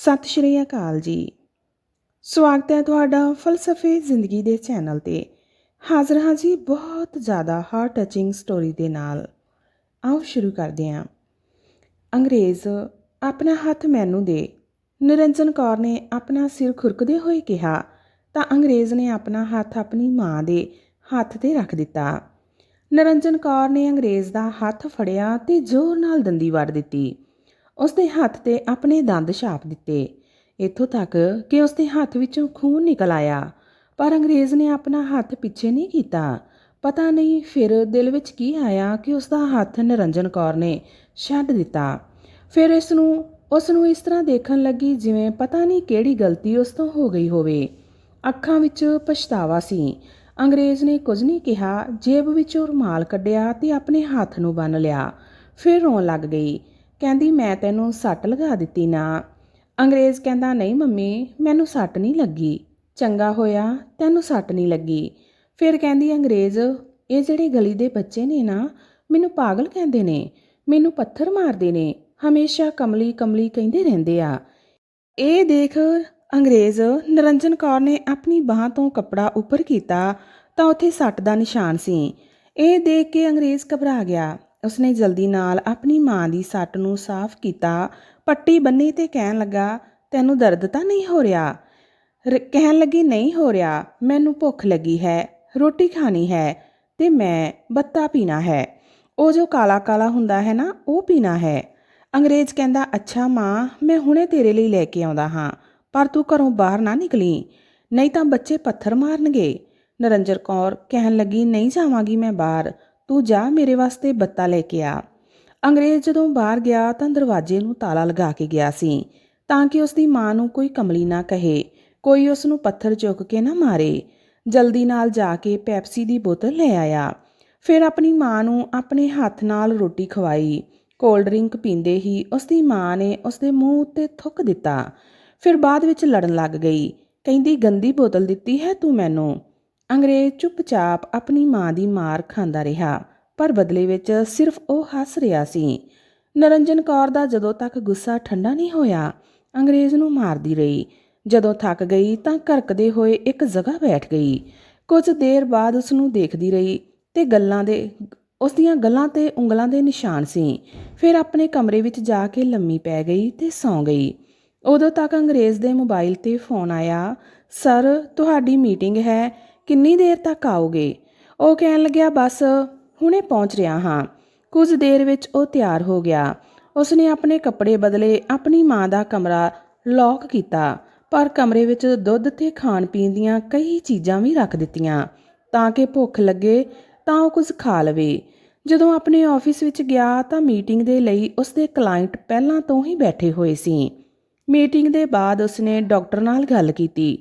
ਸਤਿ ਸ਼੍ਰੀ ਅਕਾਲ ਜੀ। ਸਵਾਗਤ ਹੈ ਤੁਹਾਡਾ ਫਲਸਫੇ ਜ਼ਿੰਦਗੀ ਦੇ ਚੈਨਲ ਤੇ। ਹਾਜ਼ਰ ਹਾਂ ਜੀ ਬਹੁਤ ਜ਼ਿਆਦਾ ਹਾਰਟ ਟਚਿੰਗ ਸਟੋਰੀ ਦੇ ਨਾਲ। ਆਓ ਸ਼ੁਰੂ ਕਰਦੇ ਹਾਂ। ਅੰਗਰੇਜ਼ ਆਪਣਾ ਹੱਥ ਮੈਨੂੰ ਦੇ। ਨਿਰੰਜਨ ਕੌਰ ਨੇ ਆਪਣਾ ਸਿਰ ਖੁਰਕਦੇ ਹੋਏ ਕਿਹਾ, ਤਾਂ ਅੰਗਰੇਜ਼ ਨੇ ਆਪਣਾ ਹੱਥ ਆਪਣੀ ਮਾਂ ਦੇ ਹੱਥ ਤੇ ਰੱਖ ਦਿੱਤਾ। ਨਿਰੰਜਨ ਕੌਰ ਨੇ ਅੰਗਰੇਜ਼ ਦਾ ਹੱਥ ਫੜਿਆ ਤੇ ਜ਼ੋਰ ਨਾਲ ਦੰਦੀ ਵੜ ਦਿੱਤੀ। ਉਸ ਦੇ ਹੱਥ ਤੇ ਆਪਣੇ ਦੰਦ ਛਾਪ ਦਿੱਤੇ। ਇੱਥੋਂ ਤੱਕ ਕਿ ਉਸ ਦੇ ਹੱਥ ਵਿੱਚੋਂ ਖੂਨ ਨਿਕਲ ਆਇਆ। ਪਰ ਅੰਗਰੇਜ਼ ਨੇ ਆਪਣਾ ਹੱਥ ਪਿੱਛੇ ਨਹੀਂ ਕੀਤਾ। ਪਤਾ ਨਹੀਂ ਫਿਰ ਦਿਲ ਵਿੱਚ ਕੀ ਆਇਆ ਕਿ ਉਸ ਦਾ ਹੱਥ ਨਿਰੰਜਨ ਕੌਰ ਨੇ ਛੱਡ ਦਿੱਤਾ। ਫਿਰ ਇਸ ਨੂੰ ਉਸ ਨੂੰ ਇਸ ਤਰ੍ਹਾਂ ਦੇਖਣ ਲੱਗੀ ਜਿਵੇਂ ਪਤਾ ਨਹੀਂ ਕਿਹੜੀ ਗਲਤੀ ਉਸ ਤੋਂ ਹੋ ਗਈ ਹੋਵੇ। ਅੱਖਾਂ ਵਿੱਚ ਪਛਤਾਵਾ ਸੀ। ਅੰਗਰੇਜ਼ ਨੇ ਕੁਝ ਨਹੀਂ ਕਿਹਾ। ਜੇਬ ਵਿੱਚੋਂ ਰੁਮਾਲ ਕੱਢਿਆ ਤੇ ਆਪਣੇ ਹੱਥ ਨੂੰ ਬੰਨ ਲਿਆ। ਫਿਰ ਰੋਣ ਲੱਗ ਗਈ। ਕਹਿੰਦੀ, ਮੈਂ ਤੈਨੂੰ ਸੱਟ ਲਗਾ ਦਿੱਤੀ ਨਾ। ਅੰਗਰੇਜ਼ ਕਹਿੰਦਾ, ਨਹੀਂ ਮੰਮੀ, ਮੈਨੂੰ ਸੱਟ ਨਹੀਂ ਲੱਗੀ। ਚੰਗਾ ਹੋਇਆ, ਤੈਨੂੰ ਸੱਟ ਨਹੀਂ ਲੱਗੀ। ਫਿਰ ਕਹਿੰਦੀ ਅੰਗਰੇਜ਼, ਇਹ ਜਿਹੜੇ ਗਲੀ ਦੇ ਬੱਚੇ ਨੇ ਨਾ, ਮੈਨੂੰ ਪਾਗਲ ਕਹਿੰਦੇ ਨੇ, ਮੈਨੂੰ ਪੱਥਰ ਮਾਰਦੇ ਨੇ, ਹਮੇਸ਼ਾ ਕਮਲੀ ਕਮਲੀ ਕਹਿੰਦੇ ਰਹਿੰਦੇ ਆ। ਇਹ ਦੇਖ ਅੰਗਰੇਜ਼ ਨਿਰੰਜਨ ਕੌਰ ਨੇ ਆਪਣੀ ਬਾਹ ਤੋਂ ਕੱਪੜਾ ਉੱਪਰ ਕੀਤਾ ਤਾਂ ਉੱਥੇ ਸੱਟ ਦਾ ਨਿਸ਼ਾਨ ਸੀ। ਇਹ ਦੇਖ ਕੇ ਅੰਗਰੇਜ਼ ਘਬਰਾ ਗਿਆ। ਉਸਨੇ ਜਲਦੀ ਨਾਲ ਆਪਣੀ ਮਾਂ ਦੀ ਸੱਟ ਨੂੰ ਸਾਫ਼ ਕੀਤਾ। ਪੱਟੀ ਬੰਨੀ ਤੇ ਕਹਿਣ ਲੱਗਾ, ਤੈਨੂੰ ਦਰਦ ਤਾਂ ਨਹੀਂ ਹੋ ਰਿਹਾ? ਰ- ਕਹਿਣ ਲੱਗੀ, ਨਹੀਂ ਹੋ ਰਿਹਾ। ਮੈਨੂੰ ਭੁੱਖ ਲੱਗੀ ਹੈ। ਰੋਟੀ ਖਾਣੀ ਹੈ ਤੇ ਮੈਂ ਬੱਤਾ ਪੀਣਾ ਹੈ। ਉਹ ਜੋ ਕਾਲਾ ਕਾਲਾ ਹੁੰਦਾ ਹੈ ਨਾ, ਉਹ ਪੀਣਾ ਹੈ। ਅੰਗਰੇਜ਼ ਕਹਿੰਦਾ, ਅੱਛਾ ਮਾਂ, ਮੈਂ ਹੁਣੇ ਤੇਰੇ ਲਈ ਲੈ ਕੇ ਆਉਂਦਾ ਹਾਂ, ਪਰ ਤੂੰ ਘਰੋਂ ਬਾਹਰ ਨਾ ਨਿਕਲੀ। ਨਹੀਂ ਤਾਂ ਬੱਚੇ ਪੱਥਰ ਮਾਰਨਗੇ। ਨਰਿੰਜਰ ਕੌਰ ਕਹਿਣ ਲੱਗੀ, ਨਹੀਂ ਜਾਵਾਂਗੀ ਮੈਂ ਬਾਹਰ। ਤੂੰ ਜਾ ਮੇਰੇ ਵਾਸਤੇ ਬੱਤਾ ਲੈ ਕੇ ਆ। ਅੰਗਰੇਜ਼ ਜਦੋਂ ਬਾਹਰ ਗਿਆ ਤਾਂ ਦਰਵਾਜ਼ੇ ਨੂੰ ਤਾਲਾ ਲਗਾ ਕੇ ਗਿਆ ਸੀ, ਤਾਂ ਕਿ ਉਸ ਦੀ ਮਾਂ ਨੂੰ ਕੋਈ ਕਮਲੀ ਨਾ ਕਹੇ, ਕੋਈ ਉਸ ਨੂੰ ਪੱਥਰ ਚੁੱਕ ਕੇ ਨਾ ਮਾਰੇ। ਜਲਦੀ ਨਾਲ ਜਾ ਕੇ ਪੈਪਸੀ ਦੀ ਬੋਤਲ ਲੈ ਆਇਆ। ਫਿਰ ਆਪਣੀ ਮਾਂ ਨੂੰ ਆਪਣੇ ਹੱਥ ਨਾਲ ਰੋਟੀ ਖਵਾਈ। ਕੋਲਡ ਡਰਿੰਕ ਪੀਂਦੇ ਹੀ ਉਸ ਦੀ ਮਾਂ ਨੇ ਉਸ ਦੇ ਮੂੰਹ ਉੱਤੇ ਥੁੱਕ ਦਿੱਤਾ। ਫਿਰ ਬਾਅਦ ਵਿੱਚ ਲੜਨ ਲੱਗ ਗਈ। ਕਹਿੰਦੀ, ਗੰਦੀ ਬੋਤਲ ਦਿੱਤੀ ਹੈ ਤੂੰ ਮੈਨੂੰ। ਅੰਗਰੇਜ਼ ਚੁੱਪਚਾਪ ਆਪਣੀ ਮਾਂ ਦੀ ਮਾਰ ਖਾਂਦਾ ਰਿਹਾ, ਪਰ ਬਦਲੇ ਵਿੱਚ ਸਿਰਫ ਉਹ ਹੱਸ ਰਿਹਾ ਸੀ। ਨਰੰਜਨ ਕੌਰ ਦਾ ਜਦੋਂ ਤੱਕ ਗੁੱਸਾ ਠੰਡਾ ਨਹੀਂ ਹੋਇਆ, ਅੰਗਰੇਜ਼ ਨੂੰ ਮਾਰਦੀ ਰਹੀ। ਜਦੋਂ ਥੱਕ ਗਈ ਤਾਂ ਘਰਕਦੇ ਹੋਏ ਇੱਕ ਜਗ੍ਹਾ ਬੈਠ ਗਈ। ਕੁਝ ਦੇਰ ਬਾਅਦ ਉਸ ਨੂੰ ਦੇਖਦੀ ਰਹੀ ਤੇ ਗੱਲਾਂ ਦੇ ਉਸ ਦੀਆਂ ਗੱਲਾਂ ਤੇ ਉਂਗਲਾਂ ਦੇ ਨਿਸ਼ਾਨ ਸੀ। ਫਿਰ ਆਪਣੇ ਕਮਰੇ ਵਿੱਚ ਜਾ ਕੇ ਲੰਮੀ ਪੈ ਗਈ ਤੇ ਸੌਂ ਗਈ। ਉਦੋਂ ਤੱਕ ਅੰਗਰੇਜ਼ ਦੇ ਮੋਬਾਈਲ ਤੇ ਫੋਨ ਆਇਆ, ਸਰ, ਤੁਹਾਡੀ ਮੀਟਿੰਗ ਹੈ ਕਿੰਨੀ ਦੇਰ ਤੱਕ ਆਓਗੇ? ਉਹ ਕਹਿਣ ਲੱਗਿਆ, ਬਸ, ਹੁਣੇ ਪਹੁੰਚ ਰਿਹਾ ਹਾਂ। ਕੁਝ ਦੇਰ ਵਿੱਚ ਉਹ ਤਿਆਰ ਹੋ ਗਿਆ। ਉਸਨੇ ਆਪਣੇ ਕੱਪੜੇ ਬਦਲੇ ਆਪਣੀ ਮਾਂ ਦਾ ਕਮਰਾ ਲੌਕ ਕੀਤਾ, ਪਰ ਕਮਰੇ ਵਿੱਚ ਦੁੱਧ ਤੇ ਖਾਣ ਪੀਣ ਦੀਆਂ ਕਈ ਚੀਜ਼ਾਂ ਵੀ ਰੱਖ ਦਿੱਤੀਆਂ। ਤਾਂ ਕਿ ਭੁੱਖ ਲੱਗੇ, ਤਾਂ ਉਹ ਕੁਝ ਖਾ ਲਵੇ। ਜਦੋਂ ਆਪਣੇ ਆਫਿਸ ਵਿੱਚ ਗਿਆ, ਤਾਂ ਮੀਟਿੰਗ ਦੇ ਲਈ ਉਸਦੇ ਕਲਾਇੰਟ ਪਹਿਲਾਂ ਤੋਂ ਹੀ ਬੈਠੇ ਹੋਏ ਸੀ। ਮੀਟਿੰਗ ਦੇ ਬਾਅਦ ਉਸਨੇ ਡਾਕਟਰ ਨਾਲ ਗੱਲ ਕੀਤੀ।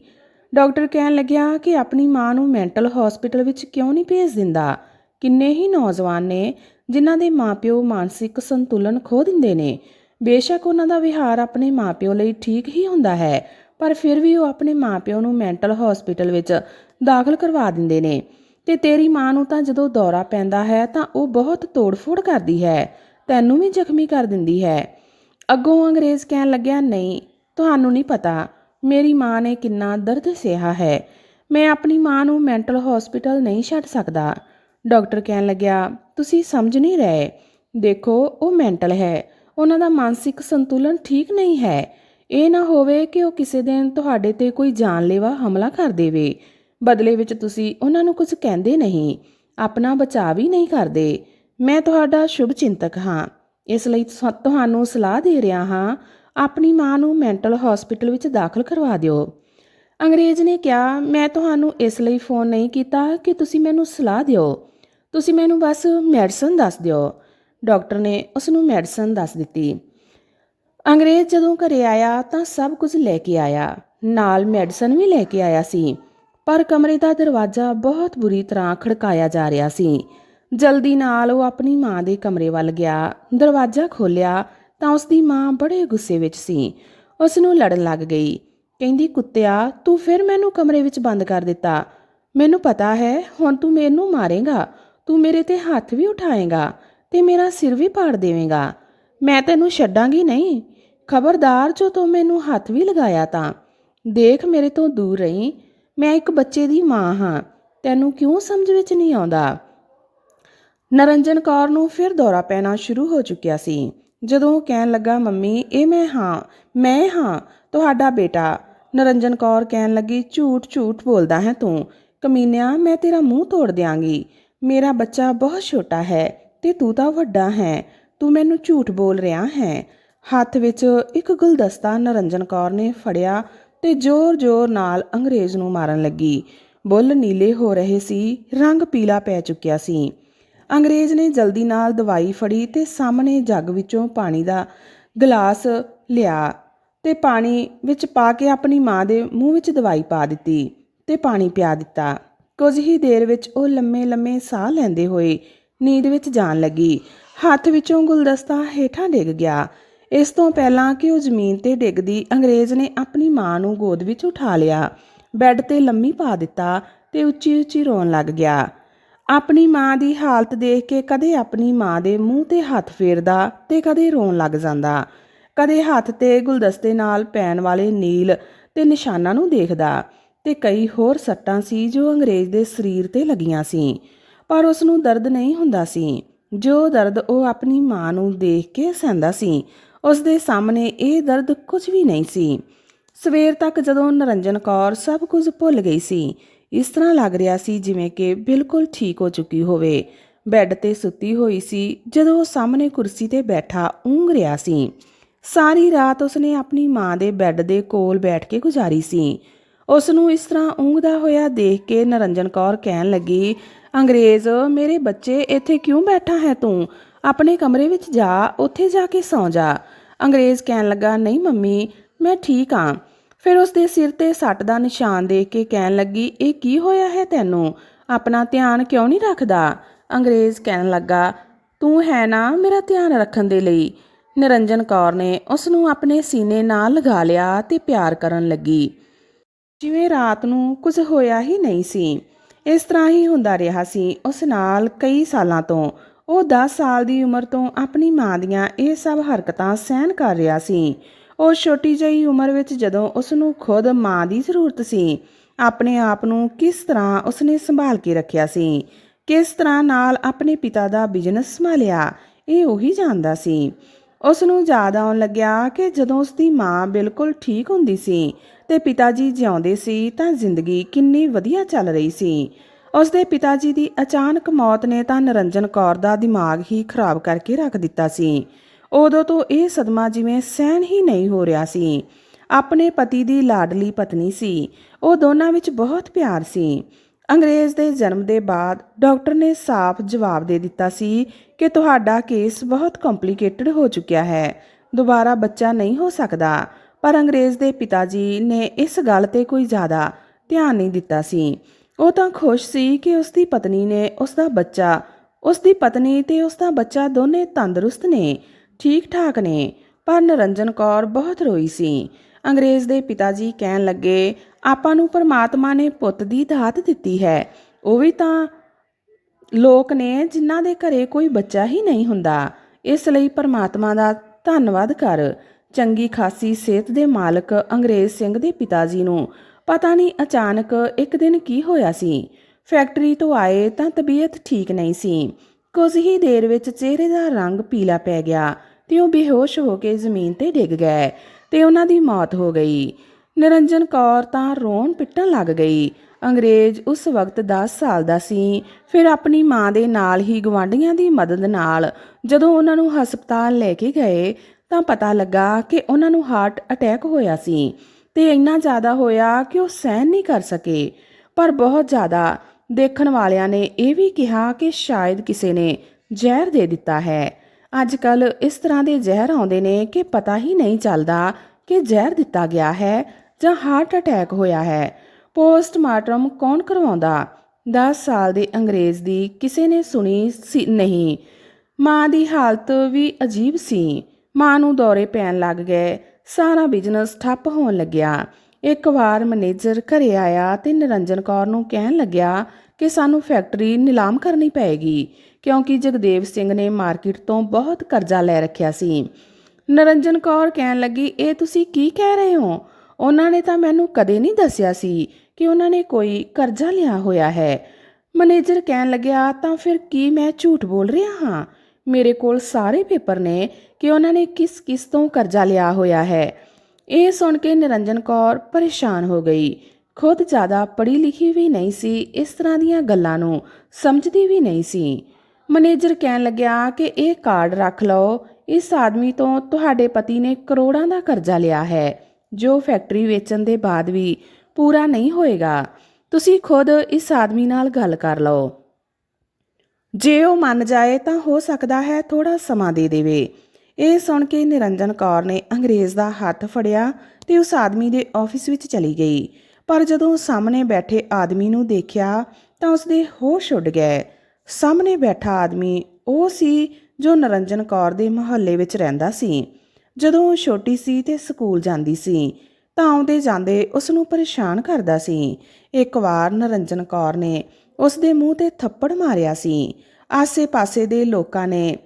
ਡਾਕਟਰ ਕਹਿਣ ਲੱਗਿਆ ਕਿ ਆਪਣੀ ਮਾਂ ਨੂੰ ਮੈਂਟਲ ਹਸਪੀਟਲ ਵਿੱਚ ਕਿਉਂ ਨਹੀਂ ਭੇਜ ਦਿੰਦਾ? ਕਿੰਨੇ ਹੀ ਨੌਜਵਾਨ ਨੇ ਜਿਨ੍ਹਾਂ ਦੇ ਮਾਪਿਓ ਮਾਨਸਿਕ ਸੰਤੁਲਨ ਖੋ ਦਿੰਦੇ ਨੇ। ਬੇਸ਼ੱਕ ਉਹਨਾਂ ਦਾ ਵਿਹਾਰ ਆਪਣੇ ਮਾਪਿਓ ਲਈ ਠੀਕ ਹੀ ਹੁੰਦਾ ਹੈ, ਪਰ ਫਿਰ ਵੀ ਉਹ ਆਪਣੇ ਮਾਪਿਓ ਨੂੰ ਮੈਂਟਲ ਹਸਪੀਟਲ ਵਿੱਚ ਦਾਖਲ ਕਰਵਾ ਦਿੰਦੇ ਨੇ। ਤੇ ਤੇਰੀ ਮਾਂ ਨੂੰ ਤਾਂ ਜਦੋਂ ਦੌਰਾ ਪੈਂਦਾ ਹੈ ਤਾਂ ਉਹ ਬਹੁਤ ਤੋੜਫੋੜ ਕਰਦੀ ਹੈ। ਤੈਨੂੰ ਵੀ ਜ਼ਖਮੀ ਕਰ ਦਿੰਦੀ ਹੈ। ਅੱਗੋਂ ਅੰਗਰੇਜ਼ ਕਹਿਣ ਲੱਗਿਆ, ਨਹੀਂ, ਤੁਹਾਨੂੰ ਨਹੀਂ ਪਤਾ। ਮੇਰੀ ਮਾਂ ਨੇ ਕਿੰਨਾ ਦਰਦ ਸਿਹਾ ਹੈ। ਮੈਂ ਆਪਣੀ ਮਾਂ ਨੂੰ ਮੈਂਟਲ ਹਸਪੀਟਲ ਨਹੀਂ ਛੱਡ ਸਕਦਾ। ਡਾਕਟਰ ਕਹਿਣ ਲੱਗਿਆ, ਤੁਸੀਂ ਸਮਝ ਨਹੀਂ ਰਹੇ। ਦੇਖੋ, ਉਹ ਮੈਂਟਲ ਹੈ। ਉਹਨਾਂ ਦਾ ਮਾਨਸਿਕ ਸੰਤੁਲਨ ਠੀਕ ਨਹੀਂ ਹੈ। ਇਹ ਨਾ ਹੋਵੇ ਕਿ ਉਹ ਕਿਸੇ ਦਿਨ ਤੁਹਾਡੇ ਤੇ ਕੋਈ ਜਾਨਲੇਵਾ ਹਮਲਾ ਕਰ ਦੇਵੇ। ਬਦਲੇ ਵਿੱਚ ਤੁਸੀਂ ਉਹਨਾਂ ਨੂੰ ਕੁਝ ਕਹਿੰਦੇ ਨਹੀਂ। ਆਪਣਾ ਬਚਾਅ ਵੀ ਨਹੀਂ ਕਰਦੇ। ਮੈਂ ਤੁਹਾਡਾ ਸ਼ੁਭ ਚਿੰਤਕ ਹਾਂ। ਇਸ ਲਈ ਤੁਹਾ- ਤੁਹਾਨੂੰ ਸਲਾਹ ਦੇ ਰਿਹਾ ਹਾਂ ਆਪਣੀ ਮਾਂ ਨੂੰ ਮੈਂਟਲ ਹਸਪੀਟਲ ਵਿੱਚ ਦਾਖਲ ਕਰਵਾ ਦਿਓ। ਅੰਗਰੇਜ਼ ਨੇ ਕਿਹਾ, ਮੈਂ ਤੁਹਾਨੂੰ ਇਸ ਲਈ ਫੋਨ ਨਹੀਂ ਕੀਤਾ ਕਿ ਤੁਸੀਂ ਮੈਨੂੰ ਸਲਾਹ ਦਿਓ। ਤੁਸੀਂ ਮੈਨੂੰ ਬਸ ਮੈਡੀਸਨ ਦੱਸ ਦਿਓ। ਡਾਕਟਰ ਨੇ ਉਸ ਨੂੰ ਮੈਡੀਸਨ ਦੱਸ ਦਿੱਤੀ। ਅੰਗਰੇਜ਼ ਜਦੋਂ ਘਰੇ ਆਇਆ ਤਾਂ ਸਭ ਕੁਝ ਲੈ ਕੇ ਆਇਆ। ਨਾਲ ਮੈਡੀਸਨ ਵੀ ਲੈ ਕੇ ਆਇਆ ਸੀ। ਪਰ ਕਮਰੇ ਦਾ ਦਰਵਾਜ਼ਾ ਬਹੁਤ ਬੁਰੀ ਤਰ੍ਹਾਂ ਖੜਕਾਇਆ ਜਾ ਰਿਹਾ ਸੀ। ਜਲਦੀ ਨਾਲ ਉਹ ਆਪਣੀ ਮਾਂ ਦੇ ਕਮਰੇ ਵੱਲ ਗਿਆ। ਦਰਵਾਜ਼ਾ ਖੋਲ੍ਹਿਆ ਤਾਂ ਉਸ ਦੀ ਮਾਂ ਬੜੇ ਗੁੱਸੇ ਵਿੱਚ ਸੀ। ਉਸ ਨੂੰ ਲੜਨ ਲੱਗ ਗਈ। ਕਹਿੰਦੀ, ਕੁੱਤਿਆ, ਤੂੰ ਫਿਰ ਮੈਨੂੰ ਕਮਰੇ ਵਿੱਚ ਬੰਦ ਕਰ ਦਿੱਤਾ। ਮੈਨੂੰ ਪਤਾ ਹੈ, ਹੁਣ ਤੂੰ ਮੈਨੂੰ ਮਾਰੇਗਾ। ਤੂੰ ਮੇਰੇ ਤੇ ਹੱਥ ਵੀ ਉਠਾਏਗਾ ਤੇ ਮੇਰਾ ਸਿਰ ਵੀ ਪਾੜ ਦੇਵੇਂਗਾ। ਮੈਂ ਤੈਨੂੰ ਛੱਡਾਂਗੀ ਨਹੀਂ। ਖਬਰਦਾਰ ਜੋ ਤੂੰ ਮੈਨੂੰ ਹੱਥ ਵੀ ਲਗਾਇਆ ਤਾਂ। ਦੇਖ, ਮੇਰੇ ਤੋਂ ਦੂਰ ਰਹੀਂ। ਮੈਂ ਇੱਕ ਬੱਚੇ ਦੀ ਮਾਂ ਹਾਂ। ਤੈਨੂੰ ਕਿਉਂ ਸਮਝ ਵਿੱਚ ਨਹੀਂ ਆਉਂਦਾ? ਨਰੰਜਨ ਕੌਰ ਨੂੰ ਫਿਰ ਦੌਰਾ ਪੈਣਾ ਸ਼ੁਰੂ ਹੋ ਚੁੱਕਿਆ ਸੀ। ਜਦੋਂ ਉਹ ਕਹਿਣ ਲੱਗਾ, ਮੰਮੀ, ਇਹ ਮੈਂ ਹਾਂ ਮੈਂ ਹਾਂ, ਤੁਹਾਡਾ ਬੇਟਾ। ਨਰੰਜਨ ਕੌਰ ਕਹਿਣ ਲੱਗੀ, ਝੂਠ ਝੂਠ ਬੋਲਦਾ ਹੈ ਤੂੰ। ਕਮੀਨਿਆ, ਮੈਂ ਤੇਰਾ ਮੂੰਹ ਤੋੜ ਦਿਆਂਗੀ। ਮੇਰਾ ਬੱਚਾ ਬਹੁਤ ਛੋਟਾ ਹੈ ਤੇ ਤੂੰ ਤਾਂ ਵੱਡਾ ਹੈ। ਤੂੰ ਮੈਨੂੰ ਝੂਠ ਬੋਲ ਰਿਹਾ ਹੈ। ਹੱਥ ਵਿੱਚ ਇੱਕ ਗੁਲਦਸਤਾ ਨਰੰਜਨ ਕੌਰ ਨੇ ਫੜਿਆ ਤੇ ਜ਼ੋਰ-ਜ਼ੋਰ ਨਾਲ ਅੰਗਰੇਜ਼ ਨੂੰ ਮਾਰਨ ਲੱਗੀ। ਬੁੱਲ ਨੀਲੇ ਹੋ ਰਹੇ ਸੀ, ਰੰਗ ਪੀਲਾ ਪੈ ਚੁੱਕਿਆ ਸੀ। ਅੰਗਰੇਜ਼ ਨੇ ਜਲਦੀ ਨਾਲ ਦਵਾਈ ਫੜੀ ਤੇ ਸਾਹਮਣੇ ਜੱਗ ਵਿੱਚੋਂ ਪਾਣੀ ਦਾ ਗਲਾਸ ਲਿਆ ਤੇ ਪਾਣੀ ਵਿੱਚ ਪਾ ਕੇ ਆਪਣੀ ਮਾਂ ਦੇ ਮੂੰਹ ਵਿੱਚ ਦਵਾਈ ਪਾ ਦਿੱਤੀ ਤੇ ਪਾਣੀ ਪਿਆ ਦਿੱਤਾ। ਕੁਝ ਹੀ ਦੇਰ ਵਿੱਚ ਉਹ ਲੰਮੇ-ਲੰਮੇ ਸਾਹ ਲੈਂਦੇ ਹੋਏ ਨੀਂਦ ਵਿੱਚ ਜਾਣ ਲੱਗੀ। ਹੱਥ ਵਿੱਚੋਂ ਗੁਲਦਸਤਾ ਹੇਠਾਂ ਡਿੱਗ ਗਿਆ। ਇਸ ਤੋਂ ਪਹਿਲਾਂ ਕਿ ਉਹ ਜ਼ਮੀਨ ਤੇ ਡਿੱਗਦੀ, ਅੰਗਰੇਜ਼ ਨੇ ਆਪਣੀ ਮਾਂ ਨੂੰ ਗੋਦ ਵਿੱਚ ਉਠਾ ਲਿਆ। ਬੈੱਡ ਤੇ ਲੰਮੀ ਪਾ ਦਿੱਤਾ ਤੇ ਉੱਚੀ-ਉੱਚੀ ਰੋਣ ਲੱਗ ਗਿਆ। ਆਪਣੀ ਮਾਂ ਦੀ ਹਾਲਤ ਦੇਖ ਕੇ ਕਦੇ ਆਪਣੀ ਮਾਂ ਦੇ ਮੂੰਹ ਤੇ ਹੱਥ ਫੇਰਦਾ ਤੇ ਕਦੇ ਰੋਣ ਲੱਗ ਜਾਂਦਾ। ਕਦੇ ਹੱਥ ਤੇ ਗੁਲਦਸਤੇ ਨਾਲ ਪੈਣ ਵਾਲੇ ਨੀਲ ਤੇ ਨਿਸ਼ਾਨਾਂ ਨੂੰ ਦੇਖਦਾ ਤੇ ਕਈ ਹੋਰ ਸੱਟਾਂ ਸੀ ਜੋ ਅੰਗਰੇਜ਼ ਦੇ ਸਰੀਰ ਤੇ ਲੱਗੀਆਂ ਸੀ, ਪਰ ਉਸ ਨੂੰ ਦਰਦ ਨਹੀਂ ਹੁੰਦਾ ਸੀ। ਜੋ ਦਰਦ ਉਹ ਆਪਣੀ ਮਾਂ ਨੂੰ ਦੇਖ ਕੇ ਸਹਿੰਦਾ ਸੀ ਉਸ ਦੇ ਸਾਹਮਣੇ ਇਹ ਦਰਦ ਕੁਝ ਵੀ ਨਹੀਂ ਸੀ। ਸਵੇਰ ਤੱਕ ਜਦੋਂ ਨਰੰਜਨ ਕੌਰ ਸਭ ਕੁਝ ਭੁੱਲ ਗਈ ਸੀ ਇਸ ਤਰ੍ਹਾਂ ਲੱਗ ਰਿਹਾ ਸੀ ਜਿਵੇਂ ਕਿ ਬਿਲਕੁਲ ਠੀਕ ਹੋ ਚੁੱਕੀ ਹੋਵੇ। ਬੈੱਡ ਤੇ ਸੁੱਤੀ ਹੋਈ ਸੀ ਜਦੋਂ ਉਹ ਸਾਹਮਣੇ ਕੁਰਸੀ ਤੇ ਬੈਠਾ ਉਂਘ ਰਿਹਾ ਸੀ। ਸਾਰੀ ਰਾਤ ਉਸਨੇ ਆਪਣੀ ਮਾਂ ਦੇ ਬੈੱਡ ਦੇ ਕੋਲ ਬੈਠ ਕੇ ਗੁਜ਼ਾਰੀ ਸੀ। ਉਸ ਨੂੰ ਇਸ ਤਰ੍ਹਾਂ ਉਂਘਦਾ ਹੋਇਆ ਦੇਖ ਕੇ ਨਰੰਜਨ ਕੌਰ ਕਹਿਣ ਲੱਗੀ, ਅੰਗਰੇਜ਼, ਮੇਰੇ ਬੱਚੇ ਇੱਥੇ ਕਿਉਂ ਬੈਠਾ ਹੈ ਤੂੰ? ਆਪਣੇ ਕਮਰੇ ਵਿੱਚ ਜਾ, ਉੱਥੇ ਜਾ ਕੇ ਸੌਂ ਜਾ। ਅੰਗਰੇਜ਼ ਕਹਿਣ ਲੱਗਾ, ਨਹੀਂ ਮੰਮੀ, ਮੈਂ ਠੀਕ ਹਾਂ ਫਿਰ ਉਸ ਦੇ ਸਿਰ ਤੇ ਸੱਟ ਦਾ ਨਿਸ਼ਾਨ ਦੇਖ ਕੇ ਕਹਿਣ ਲੱਗੀ, ਇਹ ਕੀ ਹੋਇਆ ਹੈ ਤੈਨੂੰ? ਆਪਣਾ ਧਿਆਨ ਕਿਉਂ ਨਹੀਂ ਰੱਖਦਾ? ਅੰਗਰੇਜ਼ ਕਹਿਣ ਲੱਗਾ, ਤੂੰ ਹੈ ਨਾ ਮੇਰਾ ਧਿਆਨ ਰੱਖਣ ਦੇ ਲਈ? ਨਿਰੰਜਨ ਕੌਰ ਨੇ ਉਸ ਨੂੰ ਆਪਣੇ ਸੀਨੇ ਨਾਲ ਲਗਾ ਲਿਆ ਤੇ ਪਿਆਰ ਕਰਨ ਲੱਗੀ। ਜਿਵੇਂ ਰਾਤ ਨੂੰ ਕੁਝ ਹੋਇਆ ਹੀ ਨਹੀਂ ਸੀ। ਇਸ ਤਰ੍ਹਾਂ ਹੀ ਹੁੰਦਾ ਰਿਹਾ ਸੀ ਉਸ ਨਾਲ ਕਈ ਸਾਲਾਂ ਤੋਂ। ਉਹ 10 ਸਾਲ ਦੀ ਉਮਰ ਤੋਂ ਆਪਣੀ ਮਾਂ ਦੀਆਂ ਇਹ ਸਭ ਹਰਕਤਾਂ ਸਹਿਨ ਕਰ ਰਿਹਾ ਸੀ। ਉਹ ਛੋਟੀ ਜਿਹੀ ਉਮਰ ਵਿੱਚ ਜਦੋਂ ਉਸ ਨੂੰ ਖੁਦ ਮਾਂ ਦੀ ਜ਼ਰੂਰਤ ਸੀ, ਆਪਣੇ ਆਪ ਨੂੰ ਕਿਸ ਤਰ੍ਹਾਂ ਉਸਨੇ ਸੰਭਾਲ ਕੇ ਰੱਖਿਆ ਸੀ, ਕਿਸ ਤਰ੍ਹਾਂ ਨਾਲ ਆਪਣੇ ਪਿਤਾ ਦਾ ਬਿਜ਼ਨਸ ਸੰਭਾਲਿਆ, ਇਹ ਉਹੀ ਜਾਣਦਾ ਸੀ। ਉਸ ਨੂੰ ਯਾਦ ਆਉਣ ਲੱਗਿਆ ਕਿ ਜਦੋਂ ਉਸ ਦੀ ਮਾਂ ਬਿਲਕੁਲ ਠੀਕ ਹੁੰਦੀ ਸੀ ਤੇ ਪਿਤਾ ਜੀ ਜਿਉਂਦੇ ਸੀ ਤਾਂ ਜ਼ਿੰਦਗੀ ਕਿੰਨੀ ਵਧੀਆ ਚੱਲ ਰਹੀ ਸੀ। ਉਸ ਦੇ ਪਿਤਾ ਜੀ ਦੀ ਅਚਾਨਕ ਮੌਤ ਨੇ ਤਾਂ ਨਰੰਜਨ ਕੌਰ ਦਾ ਦਿਮਾਗ ਹੀ ਖਰਾਬ ਕਰਕੇ ਰੱਖ ਦਿੱਤਾ ਸੀ। ਉਦੋਂ ਤੋਂ ਇਹ ਸਦਮਾ ਜਿਵੇਂ ਸਹਿਣ ਹੀ ਨਹੀਂ ਹੋ ਰਿਹਾ ਸੀ। ਆਪਣੇ ਪਤੀ ਦੀ ਲਾਡਲੀ ਪਤਨੀ ਸੀ। ਉਹ ਦੋਨਾਂ ਵਿੱਚ ਬਹੁਤ ਪਿਆਰ ਸੀ। ਅੰਗਰੇਜ਼ ਦੇ ਜਨਮ ਦੇ ਬਾਅਦ ਡਾਕਟਰ ਨੇ ਸਾਫ਼ ਜਵਾਬ ਦੇ ਦਿੱਤਾ ਸੀ ਕਿ ਤੁਹਾਡਾ ਕੇਸ ਬਹੁਤ ਕੰਪਲਿਕੇਟਡ ਹੋ ਚੁੱਕਿਆ ਹੈ। ਦੁਬਾਰਾ ਬੱਚਾ ਨਹੀਂ ਹੋ ਸਕਦਾ। ਪਰ ਅੰਗਰੇਜ਼ ਦੇ ਪਿਤਾ ਜੀ ਨੇ ਇਸ ਗੱਲ ਤੇ ਕੋਈ ਜ਼ਿਆਦਾ ਧਿਆਨ ਨਹੀਂ ਦਿੱਤਾ ਸੀ। ਉਹ ਤਾਂ ਖੁਸ਼ ਸੀ ਕਿ ਉਸ ਦੀ ਪਤਨੀ ਨੇ ਉਸ ਦਾ ਬੱਚਾ ਉਸ ਦੀ ਪਤਨੀ ਤੇ ਉਸ ਦਾ ਬੱਚਾ ਦੋਨੇ ਤੰਦਰੁਸਤ ਨੇ। ਠੀਕ ਠਾਕ ਨੇ, ਪਰ ਨਰੰਜਨ ਕੌਰ ਬਹੁਤ ਰੋਈ ਸੀ। ਅੰਗਰੇਜ਼ ਦੇ ਪਿਤਾ ਜੀ ਕਹਿਣ ਲੱਗੇ, ਆਪਾਂ ਨੂੰ ਪਰਮਾਤਮਾ ਨੇ ਪੁੱਤ ਦੀ ਦਾਤ ਦਿੱਤੀ ਹੈ। ਉਹ ਵੀ ਤਾਂ ਲੋਕ ਨੇ ਜਿਨ੍ਹਾਂ ਦੇ ਘਰੇ ਕੋਈ ਬੱਚਾ ਹੀ ਨਹੀਂ ਹੁੰਦਾ। ਇਸ ਲਈ ਪਰਮਾਤਮਾ ਦਾ ਧੰਨਵਾਦ ਕਰ। ਚੰਗੀ ਖਾਸੀ ਸਿਹਤ ਦੇ ਮਾਲਕ ਅੰਗਰੇਜ਼ ਸਿੰਘ ਦੇ ਪਿਤਾ ਜੀ ਨੂੰ। ਪਤਾ ਨਹੀਂ ਅਚਾਨਕ ਇੱਕ ਦਿਨ ਕੀ ਹੋਇਆ ਸੀ। ਫੈਕਟਰੀ ਤੋਂ ਆਏ ਤਾਂ ਤਬੀਅਤ ਠੀਕ ਨਹੀਂ ਸੀ। ਕੁਝ ਹੀ ਦੇਰ ਵਿੱਚ ਚਿਹਰੇ ਦਾ ਰੰਗ ਪੀਲਾ ਪੈ ਗਿਆ। ਤੇ ਉਹ ਬੇਹੋਸ਼ ਹੋ ਕੇ ਜ਼ਮੀਨ ਤੇ ਡਿੱਗ ਗਏ ਤੇ ਉਹਨਾਂ ਦੀ ਮੌਤ ਹੋ ਗਈ। ਨਿਰੰਜਨ ਕੌਰ ਤਾਂ ਰੋਣ ਪਿੱਟਣ ਲੱਗ ਗਈ। ਅੰਗਰੇਜ਼ ਉਸ ਵਕਤ 10 ਸਾਲ ਦਾ ਸੀ। ਫਿਰ ਆਪਣੀ ਮਾਂ ਦੇ ਨਾਲ ਹੀ ਗਵਾਂਢੀਆਂ ਦੀ ਮਦਦ ਨਾਲ ਜਦੋਂ ਉਹਨਾਂ ਨੂੰ ਹਸਪਤਾਲ ਲੈ ਕੇ ਗਏ ਤਾਂ ਪਤਾ ਲੱਗਾ ਕਿ ਉਹਨਾਂ ਨੂੰ ਹਾਰਟ ਅਟੈਕ ਹੋਇਆ ਸੀ ਤੇ ਇੰਨਾ ਜ਼ਿਆਦਾ ਹੋਇਆ ਕਿ ਉਹ ਸਹਿਣ ਨਹੀਂ ਕਰ ਸਕੇ। ਪਰ ਬਹੁਤ ਜ਼ਿਆਦਾ ਦੇਖਣ ਵਾਲਿਆਂ ਨੇ ਇਹ ਵੀ ਕਿਹਾ ਕਿ ਸ਼ਾਇਦ ਕਿਸੇ ਨੇ ਜ਼ਹਿਰ ਦੇ ਦਿੱਤਾ ਹੈ। ਅੱਜ ਕੱਲ ਇਸ ਤਰ੍ਹਾਂ ਦੇ ਜ਼ਹਿਰ ਆਉਂਦੇ ਨੇ ਕਿ ਪਤਾ ਹੀ ਨਹੀਂ ਚੱਲਦਾ ਕਿ ਜ਼ਹਿਰ ਦਿੱਤਾ ਗਿਆ ਹੈ ਜਾਂ ਹਾਰਟ ਅਟੈਕ ਹੋਇਆ ਹੈ। ਪੋਸਟਮਾਰਟਮ ਕੌਣ ਕਰਵਾਉਂਦਾ? 10 ਸਾਲ ਦੇ ਅੰਗਰੇਜ਼ ਦੀ ਕਿਸੇ ਨੇ ਸੁਣੀ ਸੀ ਨਹੀਂ। ਮਾਂ ਦੀ ਹਾਲਤ ਵੀ ਅਜੀਬ ਸੀ। ਮਾਂ ਨੂੰ ਦੌਰੇ ਪੈਣ ਲੱਗ ਗਏ। ਸਾਰਾ ਬਿਜ਼ਨਸ ਠੱਪ ਹੋਣ ਲੱਗਿਆ। ਇੱਕ ਵਾਰ ਮੈਨੇਜਰ ਘਰੇ ਆਇਆ ਤੇ ਨਿਰੰਜਨ ਕੌਰ ਨੂੰ ਕਹਿਣ ਲੱਗਿਆ ਕਿ ਸਾਨੂੰ ਫੈਕਟਰੀ ਨਿਲਾਮ ਕਰਨੀ ਪਏਗੀ। ਕਿਉਂਕਿ ਜਗਦੇਵ ਸਿੰਘ ਨੇ ਮਾਰਕੀਟ ਤੋਂ ਬਹੁਤ ਕਰਜ਼ਾ ਲੈ ਰੱਖਿਆ ਸੀ। ਨਰੰਜਨ ਕੌਰ ਕਹਿਣ ਲੱਗੀ, ਇਹ ਤੁਸੀਂ ਕੀ ਕਹਿ ਰਹੇ ਹੋ? ਉਹਨਾਂ ਨੇ ਤਾਂ ਮੈਨੂੰ ਕਦੇ ਨਹੀਂ ਦੱਸਿਆ ਸੀ ਕਿ ਉਹਨਾਂ ਨੇ ਕੋਈ ਕਰਜ਼ਾ ਲਿਆ ਹੋਇਆ ਹੈ। ਮੈਨੇਜਰ ਕਹਿਣ ਲੱਗਿਆ, ਤਾਂ ਫਿਰ ਕੀ ਮੈਂ ਝੂਠ ਬੋਲ ਰਿਹਾ ਹਾਂ? ਮੇਰੇ ਕੋਲ ਸਾਰੇ ਪੇਪਰ ਨੇ ਕਿ ਉਹਨਾਂ ਨੇ ਕਿਸ ਕਿਸ ਤੋਂ ਕਰਜ਼ਾ ਲਿਆ ਹੋਇਆ ਹੈ। ਇਹ ਸੁਣ ਕੇ ਨਿਰੰਜਨ ਕੌਰ ਪਰੇਸ਼ਾਨ ਹੋ ਗਈ। ਖੁਦ ਜ਼ਿਆਦਾ ਪੜ੍ਹੀ ਲਿਖੀ ਵੀ ਨਹੀਂ ਸੀ, ਇਸ ਤਰ੍ਹਾਂ ਦੀਆਂ ਗੱਲਾਂ ਨੂੰ ਸਮਝਦੀ ਵੀ ਨਹੀਂ ਸੀ। ਮੈਨੇਜਰ ਕਹਿਣ ਲੱਗਿਆ ਕਿ ਇਹ ਕਾਰਡ ਰੱਖ ਲਓ। ਇਸ ਆਦਮੀ ਤੋਂ ਤੁਹਾਡੇ ਪਤੀ ਨੇ ਕਰੋੜਾਂ ਦਾ ਕਰਜ਼ਾ ਲਿਆ ਹੈ। ਜੋ ਫੈਕਟਰੀ ਵੇਚਣ ਦੇ ਬਾਅਦ ਵੀ ਪੂਰਾ ਨਹੀਂ ਹੋਏਗਾ। ਤੁਸੀਂ ਖੁਦ ਇਸ ਆਦਮੀ ਨਾਲ ਗੱਲ ਕਰ ਲਓ। ਜੇ ਉਹ ਮੰਨ ਜਾਏ ਤਾਂ ਹੋ ਸਕਦਾ ਹੈ ਥੋੜਾ ਸਮਾਂ ਦੇ ਦੇਵੇ। ਇਹ ਸੁਣ ਕੇ ਨਿਰੰਜਨ ਕੌਰ ਨੇ ਅੰਗਰੇਜ਼ ਦਾ ਹੱਥ ਫੜਿਆ ਤੇ ਉਸ ਆਦਮੀ ਦੇ ਆਫਿਸ ਵਿੱਚ ਚਲੀ ਗਈ। ਪਰ ਜਦੋਂ ਸਾਹਮਣੇ ਬੈਠੇ ਆਦਮੀ ਨੂੰ ਦੇਖਿਆ ਤਾਂ ਉਸਦੇ ਹੋਸ਼ ਉੱਡ ਗਏ। ਸਾਹਮਣੇ ਬੈਠਾ ਆਦਮੀ ਉਹ ਸੀ ਜੋ ਨਰੰਜਨ ਕੌਰ ਦੇ ਮੁਹੱਲੇ ਵਿੱਚ ਰਹਿੰਦਾ ਸੀ। ਜਦੋਂ ਉਹ ਛੋਟੀ ਸੀ ਤੇ ਸਕੂਲ ਜਾਂਦੀ ਸੀ, ਤਾਂ ਆਉਂਦੇ ਜਾਂਦੇ ਉਸ ਨੂੰ ਪਰੇਸ਼ਾਨ ਕਰਦਾ ਸੀ। ਇੱਕ ਵਾਰ ਨਰੰਜਨ ਕੌਰ ਨੇ ਉਸ ਦੇ ਮੂੰਹ ਤੇ ਥੱਪੜ ਮਾਰਿਆ ਸੀ। ਆਸੇ-ਪਾਸੇ ਦੇ ਲੋਕਾਂ ਨੇ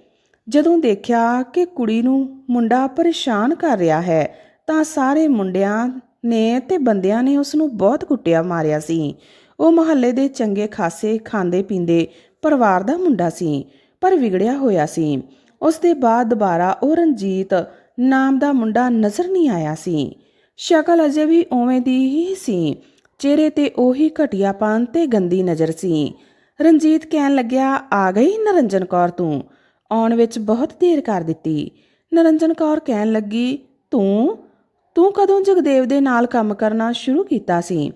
ਜਦੋਂ ਦੇਖਿਆ ਕਿ ਕੁੜੀ ਨੂੰ ਮੁੰਡਾ ਪਰੇਸ਼ਾਨ ਕਰ ਰਿਹਾ ਹੈ, ਤਾਂ ਸਾਰੇ ਮੁੰਡਿਆਂ ਨੇ ਤੇ ਬੰਦਿਆਂ ਨੇ ਉਸ ਨੂੰ ਬਹੁਤ ਕੁੱਟਿਆ ਮਾਰਿਆ ਸੀ। ਉਹ ਮੁਹੱਲੇ ਦੇ ਚੰਗੇ ਖਾਸੇ ਖਾਂਦੇ ਪੀਂਦੇ ਪਰਿਵਾਰ ਦਾ ਮੁੰਡਾ ਸੀ, ਪਰ ਵਿਗੜਿਆ ਹੋਇਆ ਸੀ। ਉਸ ਦੇ ਬਾਅਦ ਦੁਬਾਰਾ ਉਹ ਰਣਜੀਤ ਨਾਮ ਦਾ ਮੁੰਡਾ ਨਜ਼ਰ ਨਹੀਂ ਆਇਆ ਸੀ। ਸ਼ਕਲ ਅਜੇ ਵੀ ਉਵੇਂ ਦੀ ਹੀ ਸੀ। ਚਿਹਰੇ ਤੇ ਉਹੀ ਘਟੀਆਪਨ ਤੇ ਗੰਦੀ ਨਜ਼ਰ ਸੀ। ਰਣਜੀਤ ਕਹਿਣ ਲੱਗਿਆ, ਆ ਗਈ ਨਰੰਜਨ ਕੌਰ ਤੂੰ। ਆਉਣ ਵਿੱਚ ਬਹੁਤ ਦੇਰ ਕਰ ਦਿੱਤੀ। ਨਰੰਜਨ ਕੌਰ ਕਹਿਣ ਲੱਗੀ, ਤੂੰ? ਤੂੰ ਕਦੋਂ ਜਗਦੇਵ ਦੇ ਨਾਲ ਕੰਮ ਕਰਨਾ ਸ਼ੁਰੂ ਕੀਤਾ ਸੀ?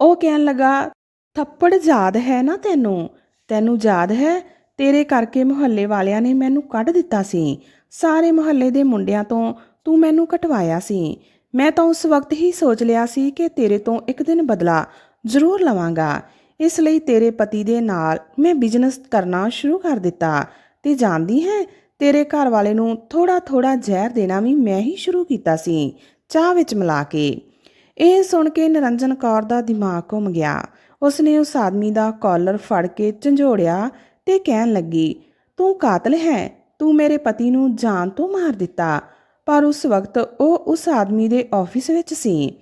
ਉਹ ਕਹਿਣ ਲੱਗਾ, ਥੱਪੜ ਯਾਦ ਹੈ ਨਾ ਤੈਨੂੰ? ਤੈਨੂੰ ਯਾਦ ਹੈ? ਤੇਰੇ ਕਰਕੇ ਮੁਹੱਲੇ ਵਾਲਿਆਂ ਨੇ ਮੈਨੂੰ ਕੱਢ ਦਿੱਤਾ ਸੀ। ਸਾਰੇ ਮੁਹੱਲੇ ਦੇ ਮੁੰਡਿਆਂ ਤੋਂ ਤੂੰ ਮੈਨੂੰ ਕਟਵਾਇਆ ਸੀ। ਮੈਂ ਤਾਂ ਉਸ ਵਕਤ ਹੀ ਸੋਚ ਲਿਆ ਸੀ ਕਿ ਤੇਰੇ ਤੋਂ ਇੱਕ ਦਿਨ ਬਦਲਾ ਜ਼ਰੂਰ ਲਵਾਂਗਾ। ਇਸ ਲਈ ਤੇਰੇ ਪਤੀ ਦੇ ਨਾਲ ਮੈਂ ਬਿਜ਼ਨਸ ਕਰਨਾ ਸ਼ੁਰੂ ਕਰ ਦਿੱਤਾ। ਤੇ ਜਾਣਦੀ ਹੈ, ਤੇਰੇ ਘਰ ਵਾਲੇ ਨੂੰ ਥੋੜਾ ਥੋੜਾ ਜ਼ਹਿਰ ਦੇਣਾ ਵੀ ਮੈਂ ਹੀ ਸ਼ੁਰੂ ਕੀਤਾ ਸੀ, ਚਾਹ ਵਿੱਚ ਮਿਲਾ ਕੇ। ਇਹ ਸੁਣ ਕੇ ਨਿਰੰਜਨ ਕੌਰ ਦਾ ਦਿਮਾਗ ਘੁੰਮ ਗਿਆ। ਉਸਨੇ ਉਸ ਆਦਮੀ ਦਾ ਕਾਲਰ ਫੜ ਕੇ ਝੰਜੋੜਿਆ ਤੇ ਕਹਿਣ ਲੱਗੀ, ਤੂੰ ਕਾਤਲ ਹੈ, ਤੂੰ ਮੇਰੇ ਪਤੀ ਨੂੰ ਜਾਨ ਤੋਂ ਮਾਰ ਦਿੱਤਾ, ਪਰ ਉਸ ਵਕਤ ਉਹ ਉਸ ਆਦਮੀ ਦੇ ਆਫਿਸ ਵਿੱਚ ਸੀ।